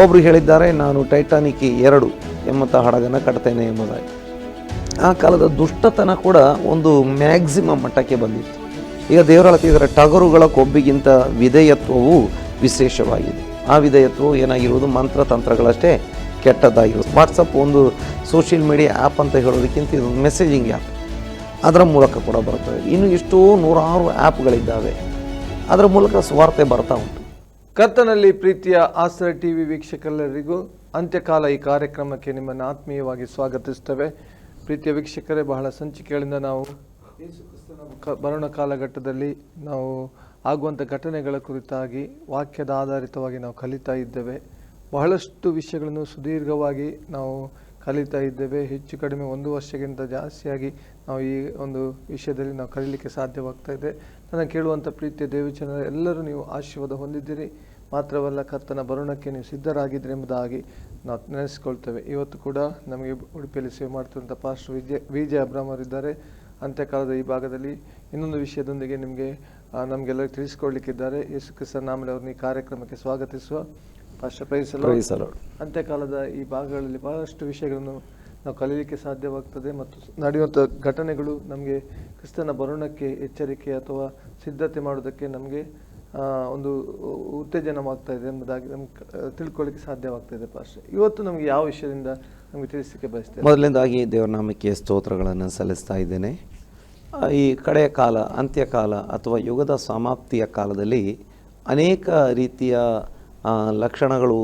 ಒಬ್ಬರು ಹೇಳಿದ್ದಾರೆ, ನಾನು ಟೈಟಾನಿಕ್ ಎರಡು ಎಂಬಂಥ ಹಡಗನ್ನು ಕಟ್ತೇನೆ ಎಂಬುದಾಗಿ. ಆ ಕಾಲದ ದುಷ್ಟತನ ಕೂಡ ಒಂದು ಮ್ಯಾಕ್ಸಿಮಮ್ ಮಟ್ಟಕ್ಕೆ ಬಂದಿತ್ತು. ಈಗ ದೇವರ ಹೇಳ್ತಿದ್ದಾರೆ ಟಗರುಗಳ ಕೊಬ್ಬಿಗಿಂತ ವಿಧೇಯತ್ವವು ವಿಶೇಷವಾಗಿದೆ. ಆ ವಿಧೇಯತ್ವವು ಏನಾಗಿರುವುದು? ಮಂತ್ರ ತಂತ್ರಗಳಷ್ಟೇ ಕೆಟ್ಟದ್ದಾಗಿರೋದು ವಾಟ್ಸಪ್ ಒಂದು ಸೋಷಿಯಲ್ ಮೀಡಿಯಾ ಆ್ಯಪ್ ಅಂತ ಹೇಳೋದಕ್ಕಿಂತ ಇದು ಮೆಸೇಜಿಂಗ್ ಆ್ಯಪ್ ಅದರ ಮೂಲಕ ಕೂಡ ಬರ್ತದೆ ಇನ್ನು ಎಷ್ಟೋ ನೂರಾರು ಆ್ಯಪ್ಗಳಿದ್ದಾವೆ ಅದರ ಮೂಲಕ ಸ್ವಾರ್ತೆ ಬರ್ತಾ ಉಂಟು. ಕರ್ತನಲ್ಲಿ ಪ್ರೀತಿಯ ಆಸರ ಟಿವಿ ವೀಕ್ಷಕರೆಲ್ಲರಿಗೂ ಅಂತ್ಯಕಾಲ ಈ ಕಾರ್ಯಕ್ರಮಕ್ಕೆ ನಿಮ್ಮನ್ನು ಆತ್ಮೀಯವಾಗಿ ಸ್ವಾಗತಿಸ್ತೇವೆ ಪ್ರೀತಿಯ ವೀಕ್ಷಕರೇ, ಬಹಳ ಸಂಚಿಕೆಗಳಿಂದ ನಾವು ಬರೋಣ ಕಾಲಘಟ್ಟದಲ್ಲಿ ನಾವು ಆಗುವಂಥ ಘಟನೆಗಳ ಕುರಿತಾಗಿ ವಾಕ್ಯದ ಆಧಾರಿತವಾಗಿ ನಾವು ಕಲಿತಾ ಇದ್ದೇವೆ. ಬಹಳಷ್ಟು ವಿಷಯಗಳನ್ನು ಸುದೀರ್ಘವಾಗಿ ನಾವು ಕಲಿತಾ ಇದ್ದೇವೆ. ಹೆಚ್ಚು ಕಡಿಮೆ ಒಂದು ವರ್ಷಕ್ಕಿಂತ ಜಾಸ್ತಿಯಾಗಿ ನಾವು ಈ ಒಂದು ವಿಷಯದಲ್ಲಿ ನಾವು ಕಲೀಲಿಕ್ಕೆ ಸಾಧ್ಯವಾಗ್ತಾ ಇದೆ. ನನ್ನ ಕೇಳುವಂಥ ಪ್ರೀತಿಯ ದೇವಚನ ಎಲ್ಲರೂ ನೀವು ಆಶೀರ್ವಾದ ಹೊಂದಿದ್ದೀರಿ. ಮಾತ್ರವಲ್ಲ ಕರ್ತನ ಬರುಣಕ್ಕೆ ನೀವು ಸಿದ್ಧರಾಗಿದ್ದರೆ ಎಂಬುದಾಗಿ ನಾವು ನೆನೆಸಿಕೊಳ್ತೇವೆ. ಇವತ್ತು ಕೂಡ ನಮಗೆ ಉಡುಪಿಯಲ್ಲಿ ಸೇವೆ ಮಾಡ್ತಿರುವಂಥ ಪಾಸ್ಟರ್ ವಿಜಯ ವಿಜಯ ಅವರಿದ್ದಾರೆ. ಅಂತ್ಯಕಾಲದ ಈ ಭಾಗದಲ್ಲಿ ಇನ್ನೊಂದು ವಿಷಯದೊಂದಿಗೆ ನಿಮಗೆ ನಮಗೆಲ್ಲರಿಗೂ ತಿಳಿಸ್ಕೊಡ್ಲಿಕ್ಕಿದ್ದಾರೆ. ಯೇಸು ಕ್ರಿಸ್ತನ ಅವ್ರನ್ನ ಈ ಕಾರ್ಯಕ್ರಮಕ್ಕೆ ಸ್ವಾಗತಿಸುವ ಪಾಸ್ಟರ್ ಪ್ರೈಸಲು ಅಂತ್ಯಕಾಲದ ಈ ಭಾಗಗಳಲ್ಲಿ ಬಹಳಷ್ಟು ವಿಷಯಗಳನ್ನು ನಾವು ಕಲೀಲಿಕ್ಕೆ ಸಾಧ್ಯವಾಗ್ತದೆ ಮತ್ತು ನಡೆಯುವಂಥ ಘಟನೆಗಳು ನಮಗೆ ಕ್ರಿಸ್ತನ ಬರುಣಕ್ಕೆ ಎಚ್ಚರಿಕೆ ಅಥವಾ ಸಿದ್ಧತೆ ಮಾಡೋದಕ್ಕೆ ನಮಗೆ ಒಂದು ಉತ್ತೇಜನವಾಗ್ತಾ ಇದೆ ಎಂಬುದಾಗಿ ನಮ್ಗೆ ತಿಳ್ಕೊಳ್ಳಿಕ್ಕೆ ಸಾಧ್ಯವಾಗ್ತಾ ಇದೆ ಪಾಸ್ಟರ್ ಇವತ್ತು ನಮಗೆ ಯಾವ ವಿಷಯದಿಂದ ನಮಗೆ ತಿಳಿಸಲಿಕ್ಕೆ ಬಯಸ್ತೇವೆ ಮೊದಲನೇದಾಗಿ ದೇವರ ನಾಮಕ್ಕೆ ಸ್ತೋತ್ರಗಳನ್ನು ಸಲ್ಲಿಸ್ತಾ ಇದ್ದೇನೆ. ಈ ಕಡೆಯ ಕಾಲ ಅಂತ್ಯಕಾಲ ಅಥವಾ ಯುಗದ ಸಮಾಪ್ತಿಯ ಕಾಲದಲ್ಲಿ ಅನೇಕ ರೀತಿಯ ಲಕ್ಷಣಗಳು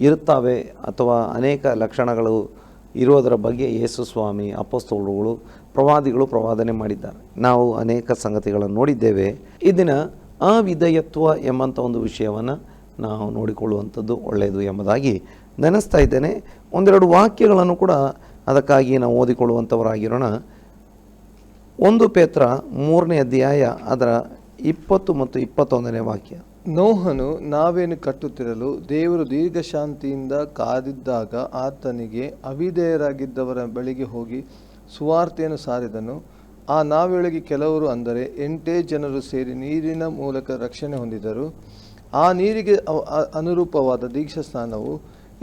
ಇರುತ್ತವೆ ಅಥವಾ ಅನೇಕ ಲಕ್ಷಣಗಳು ಇರೋದರ ಬಗ್ಗೆ ಯೇಸು ಸ್ವಾಮಿ ಅಪ್ಪಸ್ತೋಳುಗಳು ಪ್ರವಾದಿಗಳು ಪ್ರವಾದನೆ ಮಾಡಿದ್ದಾರೆ. ನಾವು ಅನೇಕ ಸಂಗತಿಗಳನ್ನು ನೋಡಿದ್ದೇವೆ. ಈ ದಿನ ಅವಿಧೇಯತ್ವ ಎಂಬಂಥ ಒಂದು ವಿಷಯವನ್ನು ನಾವು ನೋಡಿಕೊಳ್ಳುವಂಥದ್ದು ಒಳ್ಳೆಯದು ಎಂಬುದಾಗಿ ನೆನೆಸ್ತಾ ಇದ್ದೇನೆ. ಒಂದೆರಡು ವಾಕ್ಯಗಳನ್ನು ಕೂಡ ಅದಕ್ಕಾಗಿ ನಾವು ಓದಿಕೊಳ್ಳುವಂಥವರಾಗಿರೋಣ. ಒಂದು ಪೇತ್ರ ಮೂರನೇ ಅಧ್ಯಾಯ ಅದರ ಇಪ್ಪತ್ತು ಮತ್ತು ಇಪ್ಪತ್ತೊಂದನೇ ವಾಕ್ಯ. ನೋಹನು ನಾವೇನು ಕಟ್ಟುತ್ತಿರಲು ದೇವರು ದೀರ್ಘ ಶಾಂತಿಯಿಂದ ಕಾದಿದ್ದಾಗ ಆತನಿಗೆ ಅವಿಧೇಯರಾಗಿದ್ದವರ ಬಳಿಗೆ ಹೋಗಿ ಸುವಾರ್ತೆಯನ್ನು ಸಾರಿದನು. ಆ ನಾವೆಯೊಳಗೆ ಕೆಲವರು ಅಂದರೆ ಎಂಟೇ ಜನರು ಸೇರಿ ನೀರಿನ ಮೂಲಕ ರಕ್ಷಣೆ ಹೊಂದಿದರು. ಆ ನೀರಿಗೆ ಅನುರೂಪವಾದ ದೀಕ್ಷಾ ಸ್ನಾನವು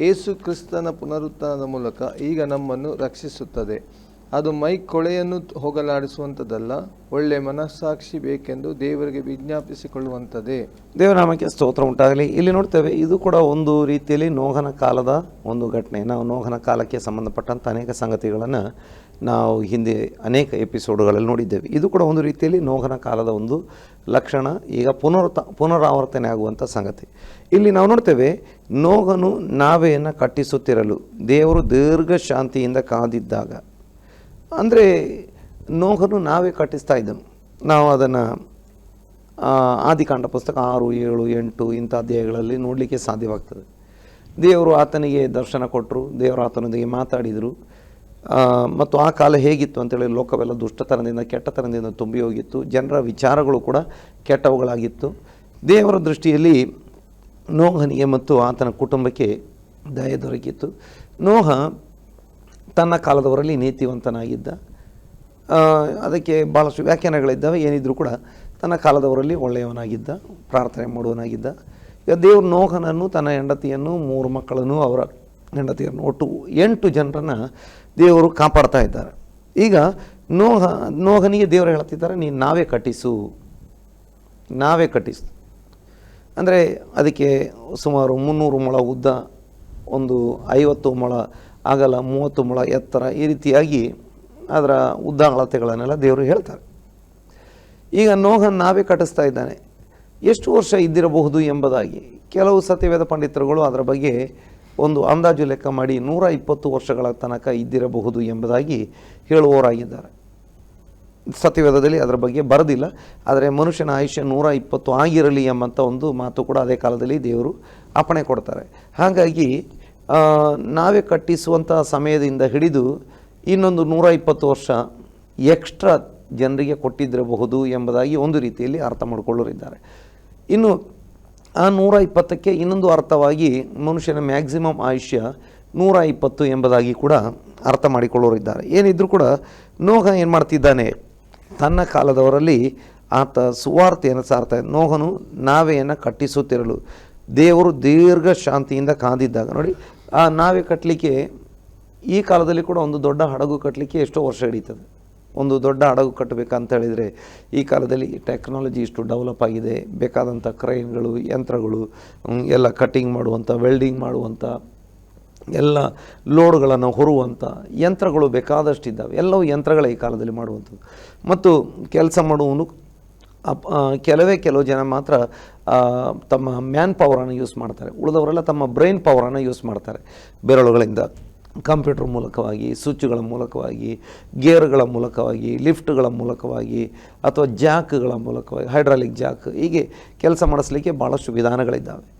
ಏಸು ಕ್ರಿಸ್ತನ ಪುನರುತ್ಥಾನದ ಮೂಲಕ ಈಗ ನಮ್ಮನ್ನು ರಕ್ಷಿಸುತ್ತದೆ. ಅದು ಮೈ ಕೊಳೆಯನ್ನು ಹೋಗಲಾಡಿಸುವಂಥದ್ದಲ್ಲ, ಒಳ್ಳೆ ಮನಸ್ಸಾಕ್ಷಿ ಬೇಕೆಂದು ದೇವರಿಗೆ ವಿಜ್ಞಾಪಿಸಿಕೊಳ್ಳುವಂಥದ್ದೇ. ದೇವರಾಮಕ್ಕೆ ಸ್ತೋತ್ರ ಉಂಟಾಗಲಿ. ಇಲ್ಲಿ ನೋಡ್ತೇವೆ, ಇದು ಕೂಡ ಒಂದು ರೀತಿಯಲ್ಲಿ ನೋಹನ ಕಾಲದ ಒಂದು ಘಟನೆ. ನಾವು ನೋಹನ ಕಾಲಕ್ಕೆ ಸಂಬಂಧಪಟ್ಟಂಥ ಅನೇಕ ಸಂಗತಿಗಳನ್ನು ನಾವು ಹಿಂದೆ ಅನೇಕ ಎಪಿಸೋಡ್ಗಳಲ್ಲಿ ನೋಡಿದ್ದೇವೆ. ಇದು ಕೂಡ ಒಂದು ರೀತಿಯಲ್ಲಿ ನೋಹನ ಕಾಲದ ಒಂದು ಲಕ್ಷಣ, ಈಗ ಪುನರ್ತ, ಪುನರಾವರ್ತನೆ ಆಗುವಂಥ ಸಂಗತಿ. ಇಲ್ಲಿ ನಾವು ನೋಡ್ತೇವೆ, ನೋಹನು ನಾವೆಯನ್ನು ಕಟ್ಟಿಸುತ್ತಿರಲು, ದೇವರು ದೀರ್ಘ ಶಾಂತಿಯಿಂದ ಕಾದಿದ್ದಾಗ. ಅಂದರೆ, ನೋಹನು ನಾವೇ ಕಟ್ಟಿಸ್ತಾ ಇದ್ದನು ನಾವು ಅದನ್ನು ಆದಿಕಾಂಡ ಪುಸ್ತಕ ಆರು, ಏಳು, ಎಂಟು ಇಂಥ ಅಧ್ಯಾಯಗಳಲ್ಲಿ ನೋಡಲಿಕ್ಕೆ ಸಾಧ್ಯವಾಗ್ತದೆ. ದೇವರು ಆತನಿಗೆ ದರ್ಶನ ಕೊಟ್ಟರು ದೇವರು ಆತನೊಂದಿಗೆ ಮಾತಾಡಿದರು. ಮತ್ತು ಆ ಕಾಲ ಹೇಗಿತ್ತು ಅಂತೇಳಿ ಲೋಕವೆಲ್ಲ ದುಷ್ಟತನದಿಂದ, ಕೆಟ್ಟತನದಿಂದ ತುಂಬಿ ಹೋಗಿತ್ತು. ಜನರ ವಿಚಾರಗಳು ಕೂಡ ಕೆಟ್ಟವುಗಳಾಗಿತ್ತು. ದೇವರ ದೃಷ್ಟಿಯಲ್ಲಿ ನೋಹನಿಗೆ ಮತ್ತು ಆತನ ಕುಟುಂಬಕ್ಕೆ ದಯ ದೊರಕಿತ್ತು. ನೋಹ ತನ್ನ ಕಾಲದವರಲ್ಲಿ ನೀತಿವಂತನಾಗಿದ್ದ. ಅದಕ್ಕೆ ಭಾಳಷ್ಟು ವ್ಯಾಖ್ಯಾನಗಳಿದ್ದಾವೆ. ಏನಿದ್ರೂ ಕೂಡ ತನ್ನ ಕಾಲದವರಲ್ಲಿ ಒಳ್ಳೆಯವನಾಗಿದ್ದ, ಪ್ರಾರ್ಥನೆ ಮಾಡುವನಾಗಿದ್ದ ಈಗ ದೇವರು ನೋಹನನ್ನು, ತನ್ನ ಹೆಂಡತಿಯನ್ನು, ಮೂರು ಮಕ್ಕಳನ್ನು ಅವರ ಹೆಂಡತಿಯನ್ನು ಒಟ್ಟು ಎಂಟು ಜನರನ್ನು ದೇವರು ಕಾಪಾಡ್ತಾ ಇದ್ದಾರೆ. ಈಗ ನೋಹ, ನೋಹನಿಗೆ ದೇವರು ಹೇಳ್ತಿದ್ದಾರೆ, ನೀನು ನಾವೇ ಕಟ್ಟಿಸು. ನಾವೇ ಕಟ್ಟಿಸು. ಅಂದರೆ ಅದಕ್ಕೆ ಸುಮಾರು ಮುನ್ನೂರು ಮೊಳ ಉದ್ದ, ಒಂದು ಐವತ್ತು ಮೊಳ ಅಗಲ ಮೂವತ್ತು ಮೊಳ ಎತ್ತರ ಈ ರೀತಿಯಾಗಿ ಅದರ ಉದ್ದ ಅಳತೆಗಳನ್ನೆಲ್ಲ ದೇವರು ಹೇಳ್ತಾರೆ. ಈಗ ನೋಹನ್ ನಾವೇ ಕಟ್ಟಿಸ್ತಾ ಇದ್ದಾನೆ. ಎಷ್ಟು ವರ್ಷ ಇದ್ದಿರಬಹುದು ಎಂಬುದಾಗಿ. ಕೆಲವು ಸತ್ಯವೇದ ಪಂಡಿತರುಗಳು ಅದರ ಬಗ್ಗೆ ಒಂದು ಅಂದಾಜು ಲೆಕ್ಕ ಮಾಡಿ ನೂರ ಇಪ್ಪತ್ತು ವರ್ಷಗಳ ತನಕ ಇದ್ದಿರಬಹುದು ಎಂಬುದಾಗಿ ಹೇಳುವವರಾಗಿದ್ದಾರೆ. ಸತ್ಯವೇದದಲ್ಲಿ ಅದರ ಬಗ್ಗೆ ಬರೆದಿಲ್ಲ, ಆದರೆ ಮನುಷ್ಯನ ಆಯುಷ್ಯ ನೂರ ಇಪ್ಪತ್ತು ಆಗಿರಲಿ ಎಂಬಂಥ ಒಂದು ಮಾತು ಕೂಡ ಅದೇ ಕಾಲದಲ್ಲಿ ದೇವರು ಅಪಣೆ ಕೊಡ್ತಾರೆ. ಹಾಗಾಗಿ ನಾವೇ ಕಟ್ಟಿಸುವಂಥ ಸಮಯದಿಂದ ಹಿಡಿದು ಇನ್ನೊಂದು ನೂರ ಇಪ್ಪತ್ತು ವರ್ಷ ಎಕ್ಸ್ಟ್ರಾ ಜನರಿಗೆ ಕೊಟ್ಟಿದ್ದಿರಬಹುದು ಎಂಬುದಾಗಿ ಒಂದು ರೀತಿಯಲ್ಲಿ ಅರ್ಥ ಮಾಡಿಕೊಳ್ಳೋರಿದ್ದಾರೆ. ಇನ್ನು ಆ ನೂರ ಇಪ್ಪತ್ತಕ್ಕೆ ಇನ್ನೊಂದು ಅರ್ಥವಾಗಿ ಮನುಷ್ಯನ ಮ್ಯಾಕ್ಸಿಮಮ್ ಆಯುಷ್ಯ ನೂರ ಇಪ್ಪತ್ತು ಎಂಬುದಾಗಿ ಕೂಡ ಅರ್ಥ ಮಾಡಿಕೊಳ್ಳೋರಿದ್ದಾರೆ ಏನಿದ್ರೂ ಕೂಡ ನೋಹ ಏನು ಮಾಡ್ತಿದ್ದಾನೆ? ತನ್ನ ಕಾಲದವರಲ್ಲಿ ಆತ ಸುವಾರ್ತೆಯನ್ನು ಸಾರ್ತಾ ನೋಹನು ನಾವೆಯನ್ನು ಕಟ್ಟಿಸುತ್ತಿರಲು. ದೇವರು ದೀರ್ಘ ಶಾಂತಿಯಿಂದ ಕಾದಿದ್ದಾಗ ನೋಡಿ, ಆ ನಾವೆ ಕಟ್ಟಲಿಕ್ಕೆ ಈ ಕಾಲದಲ್ಲಿ ಕೂಡ ಒಂದು ದೊಡ್ಡ ಹಡಗು ಕಟ್ಟಲಿಕ್ಕೆ ಎಷ್ಟೋ ವರ್ಷ ಹಿಡಿತದೆ. ಒಂದು ದೊಡ್ಡ ಹಡಗು ಕಟ್ಟಬೇಕಂತ ಹೇಳಿದರೆ ಈ ಕಾಲದಲ್ಲಿ ಟೆಕ್ನಾಲಜಿ ಇಷ್ಟು ಡೆವಲಪ್ ಆಗಿದೆ. ಬೇಕಾದಂಥ ಕ್ರೈನ್ಗಳು, ಯಂತ್ರಗಳು ಎಲ್ಲ ಕಟ್ಟಿಂಗ್ ಮಾಡುವಂಥ ವೆಲ್ಡಿಂಗ್ ಮಾಡುವಂಥ ಎಲ್ಲ ಲೋಡ್ಗಳನ್ನು ಹೊರುವಂಥ ಯಂತ್ರಗಳು ಬೇಕಾದಷ್ಟಿದ್ದಾವೆ. ಎಲ್ಲವೂ ಯಂತ್ರಗಳ ಈ ಕಾಲದಲ್ಲಿ ಮಾಡುವಂಥದ್ದು. ಮತ್ತು ಕೆಲಸ ಮಾಡುವನು ಅಪ್- ಕೆಲವೇ ಕೆಲವು ಜನ ಮಾತ್ರ ತಮ್ಮ ಮ್ಯಾನ್ ಪವರನ್ನು ಯೂಸ್ ಮಾಡ್ತಾರೆ. ಉಳಿದವರೆಲ್ಲ ತಮ್ಮ ಬ್ರೈನ್ ಪವರನ್ನು ಯೂಸ್ ಮಾಡ್ತಾರೆ. ಬೆರಳುಗಳಿಂದ. ಕಂಪ್ಯೂಟರ್ ಮೂಲಕವಾಗಿ, ಸ್ವಿಚ್ಗಳ ಮೂಲಕವಾಗಿ, ಗೇರ್ಗಳ ಮೂಲಕವಾಗಿ, ಲಿಫ್ಟ್ಗಳ ಮೂಲಕವಾಗಿ ಅಥವಾ ಜಾಕ್ಗಳ ಮೂಲಕವಾಗಿ, ಹೈಡ್ರಾಲಿಕ್ ಜಾಕ್ ಹೀಗೆ ಕೆಲಸ ಮಾಡಿಸ್ಲಿಕ್ಕೆ ಭಾಳಷ್ಟು ವಿಧಾನಗಳಿದ್ದಾವೆ.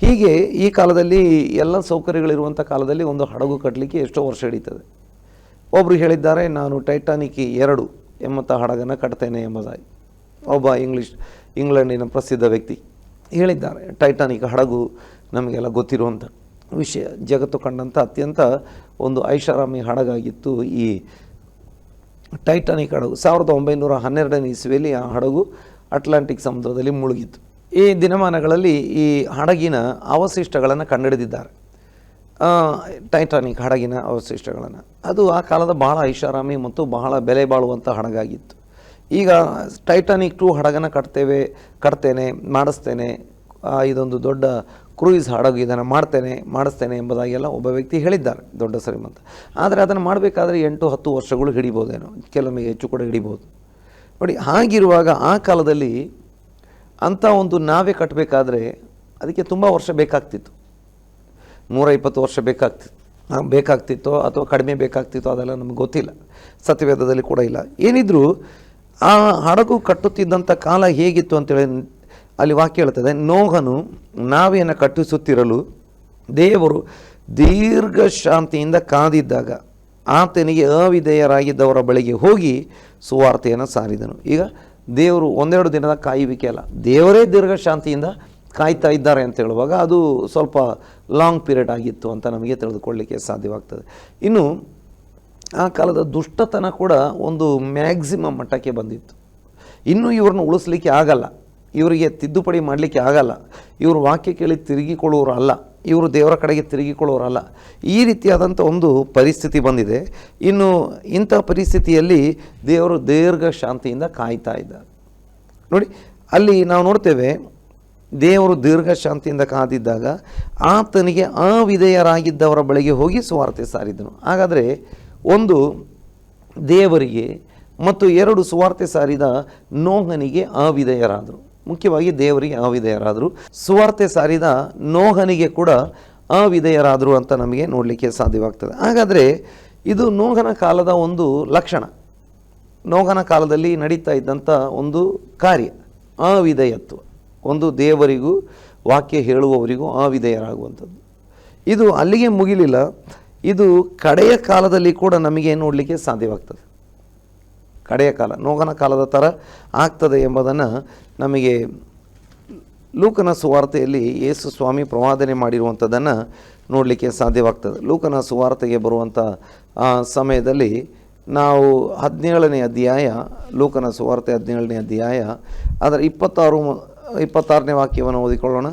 ಹೀಗೆ ಈ ಕಾಲದಲ್ಲಿ ಎಲ್ಲ ಸೌಕರ್ಯಗಳಿರುವಂಥ ಕಾಲದಲ್ಲಿ ಒಂದು ಹಡಗು ಕಟ್ಟಲಿಕ್ಕೆ ಎಷ್ಟೋ ವರ್ಷ ಹಿಡಿತದೆ. ಒಬ್ಬರು ಹೇಳಿದ್ದಾರೆ, ನಾನು ಟೈಟಾನಿಕ್ ಎರಡು ಎಂಬಂಥ ಹಡಗನ್ನು ಕಟ್ತೇನೆ ಎಂಬುದಾಗಿ. ಒಬ್ಬ ಇಂಗ್ಲೀಷ್, ಇಂಗ್ಲೆಂಡಿನ ಪ್ರಸಿದ್ಧ ವ್ಯಕ್ತಿ ಹೇಳಿದ್ದಾರೆ ಟೈಟಾನಿಕ್ ಹಡಗು ನಮಗೆಲ್ಲ ಗೊತ್ತಿರುವಂಥ ವಿಷಯ ಜಗತ್ತು ಕಂಡಂಥ ಅತ್ಯಂತ ಒಂದು ಐಷಾರಾಮಿ ಹಡಗಾಗಿತ್ತು ಈ ಟೈಟಾನಿಕ್ ಹಡಗು. ಸಾವಿರದ ಒಂಬೈನೂರ ಹನ್ನೆರಡನೇ ಇಸ್ವಿಯಲ್ಲಿ ಆ ಹಡಗು ಅಟ್ಲಾಂಟಿಕ್ ಸಮುದ್ರದಲ್ಲಿ ಮುಳುಗಿತ್ತು. ಈ ದಿನಮಾನಗಳಲ್ಲಿ ಈ ಹಡಗಿನ ಅವಶಿಷ್ಟಗಳನ್ನು ಕಂಡುಹಿಡಿದಿದ್ದಾರೆ. ಟೈಟಾನಿಕ್ ಹಡಗಿನ ಅವಶಿಷ್ಟಗಳನ್ನು. ಅದು ಆ ಕಾಲದ ಬಹಳ ಐಷಾರಾಮಿ ಮತ್ತು ಬಹಳ ಬೆಲೆ ಬಾಳುವಂಥ ಹಡಗಾಗಿತ್ತು. ಈಗ ಟೈಟಾನಿಕ್ ಟು ಹಡಗನ್ನು ಕಟ್ತೇವೆ, ಕಟ್ತೇನೆ, ಮಾಡಿಸ್ತೇನೆ. ಇದೊಂದು ದೊಡ್ಡ ಕ್ರೂಯಿಸ್ ಹಡಗು ಇದನ್ನು ಮಾಡ್ತೇನೆ, ಮಾಡಿಸ್ತೇನೆ ಎಂಬುದಾಗೆಲ್ಲ ಒಬ್ಬ ವ್ಯಕ್ತಿ ಹೇಳಿದ್ದಾರೆ, ದೊಡ್ಡ ಶ್ರೀಮಂತ. ಆದರೆ ಅದನ್ನು ಮಾಡಬೇಕಾದ್ರೆ ಎಂಟು ಹತ್ತು ವರ್ಷಗಳು ಹಿಡಿಬೋದೇನೋ, ಕೆಲವೊಮ್ಮೆ ಹೆಚ್ಚು ಕೂಡ ಹಿಡಿಬೋದು. ನೋಡಿ, ಹಾಗಿರುವಾಗ ಆ ಕಾಲದಲ್ಲಿ ಅಂಥ ಒಂದು ನಾವೇ ಕಟ್ಟಬೇಕಾದ್ರೆ ಅದಕ್ಕೆ ತುಂಬ ವರ್ಷ ಬೇಕಾಗ್ತಿತ್ತು. ನೂರ ಇಪ್ಪತ್ತು ವರ್ಷ ಬೇಕಾಗ್ತಿತ್ತು. ಬೇಕಾಗ್ತಿತ್ತೋ ಅಥವಾ ಕಡಿಮೆ ಬೇಕಾಗ್ತಿತ್ತೋ ಅದೆಲ್ಲ ನಮಗೆ ಗೊತ್ತಿಲ್ಲ. ಸತ್ಯವೇದದಲ್ಲಿ ಕೂಡ ಇಲ್ಲ. ಏನಿದ್ರು ಆ ಹಡಗು ಕಟ್ಟುತ್ತಿದ್ದಂಥ ಕಾಲ ಹೇಗಿತ್ತು ಅಂತೇಳಿ ಅಲ್ಲಿ ವಾಕ್ಯ ಹೇಳ್ತದೆ ನೋಹನು ನಾವೆಯನ್ನು ಕಟ್ಟಿಸುತ್ತಿರಲು ದೇವರು ದೀರ್ಘ ಶಾಂತಿಯಿಂದ ಕಾದಿದ್ದಾಗ ಆತನಿಗೆ ಅವಿಧೇಯರಾಗಿದ್ದವರ ಬಳಿಗೆ ಹೋಗಿ ಸುವಾರ್ತೆಯನ್ನು ಸಾರಿದನು. ಈಗ ದೇವರು ಒಂದೆರಡು ದಿನದ ಕಾಯುವಿಕೆ ಅಲ್ಲ, ದೇವರೇ ದೀರ್ಘ ಶಾಂತಿಯಿಂದ ಕಾಯ್ತಾ ಇದ್ದಾರೆ ಅಂತ ಹೇಳುವಾಗ ಅದು ಸ್ವಲ್ಪ ಲಾಂಗ್ ಪೀರಿಯಡ್ ಆಗಿತ್ತು ಅಂತ ನಮಗೆ ತಿಳಿದುಕೊಳ್ಳಲಿಕ್ಕೆ ಸಾಧ್ಯವಾಗ್ತದೆ. ಇನ್ನು ಆ ಕಾಲದ ದುಷ್ಟತನ ಕೂಡ ಒಂದು ಮ್ಯಾಕ್ಸಿಮಮ್ ಮಟ್ಟಕ್ಕೆ ಬಂದಿತ್ತು. ಇನ್ನೂ ಇವ್ರನ್ನ ಉಳಿಸ್ಲಿಕ್ಕೆ ಆಗಲ್ಲ. ಇವರಿಗೆ ತಿದ್ದುಪಡಿ ಮಾಡಲಿಕ್ಕೆ ಆಗಲ್ಲ. ಇವರು ವಾಕ್ಯ ಕೇಳಿ ತಿರುಗಿಕೊಳ್ಳೋರು ಅಲ್ಲ ಇವರು ದೇವರ ಕಡೆಗೆ ತಿರುಗಿಕೊಳ್ಳೋರಲ್ಲ. ಈ ರೀತಿಯಾದಂಥ ಒಂದು ಪರಿಸ್ಥಿತಿ ಬಂದಿದೆ. ಇನ್ನು ಇಂಥ ಪರಿಸ್ಥಿತಿಯಲ್ಲಿ ದೇವರು ದೀರ್ಘ ಶಾಂತಿಯಿಂದ ಕಾಯ್ತಾ ಇದ್ದಾರೆ. ನೋಡಿ, ಅಲ್ಲಿ ನಾವು ನೋಡ್ತೇವೆ, ದೇವರು ದೀರ್ಘ ಶಾಂತಿಯಿಂದ ಕಾದಿದ್ದಾಗ ಆತನಿಗೆ ಅವಿಧೇಯರಾಗಿದ್ದವರ ಬಳಿಗೆ ಹೋಗಿ ಸುವಾರ್ತೆ ಸಾರಿದನು. ಹಾಗಾದರೆ ಒಂದು ದೇವರಿಗೆ ಮತ್ತು ಎರಡು ಸುವಾರ್ತೆ ಸಾರಿದ ನೋಹನಿಗೆ ಅವಿಧೇಯರಾದರು. ಮುಖ್ಯವಾಗಿ ದೇವರಿಗೆ ಅವಿಧೇಯರಾದರು. ಸುವಾರ್ತೆ ಸಾರಿದ ನೋಹನಿಗೆ ಕೂಡ ಅವಿಧೇಯರಾದರು ಅಂತ ನಮಗೆ ನೋಡಲಿಕ್ಕೆ ಸಾಧ್ಯವಾಗ್ತದೆ. ಹಾಗಾದರೆ ಇದು ನೋಹನ ಕಾಲದ ಒಂದು ಲಕ್ಷಣ. ನೋಹನ ಕಾಲದಲ್ಲಿ ನಡೀತಾ ಇದ್ದಂಥ ಒಂದು ಕಾರ್ಯ, ಅವಿಧೇಯತ್ವ. ಒಂದು ದೇವರಿಗೂ, ವಾಕ್ಯ ಹೇಳುವವರಿಗೂ ಅವಿಧೇಯರಾಗುವಂಥದ್ದು. ಇದು ಅಲ್ಲಿಗೆ ಮುಗಿಲಿಲ್ಲ. ಇದು ಕಡೆಯ ಕಾಲದಲ್ಲಿ ಕೂಡ ನಮಗೆ ನೋಡಲಿಕ್ಕೆ ಸಾಧ್ಯವಾಗ್ತದೆ. ಕಡೆಯ ಕಾಲ ನೋಗನ ಕಾಲದ ಥರ ಆಗ್ತದೆ ಎಂಬುದನ್ನು ನಮಗೆ ಲೂಕನ ಸುವಾರ್ತೆಯಲ್ಲಿ ಯೇಸು ಸ್ವಾಮಿ ಪ್ರವಾದನೆ ಮಾಡಿರುವಂಥದ್ದನ್ನು ನೋಡಲಿಕ್ಕೆ ಸಾಧ್ಯವಾಗ್ತದೆ. ಲೂಕನ ಸುವಾರ್ತೆಗೆ ಬರುವಂಥ ಸಮಯದಲ್ಲಿ ನಾವು ಹದಿನೇಳನೇ ಅಧ್ಯಾಯ, ಲೂಕನ ಸುವಾರ್ತೆ ಹದಿನೇಳನೇ ಅಧ್ಯಾಯ, ಅದರ ಇಪ್ಪತ್ತಾರು ಇಪ್ಪತ್ತಾರನೇ ವಾಕ್ಯವನ್ನು ಓದಿಕೊಳ್ಳೋಣ.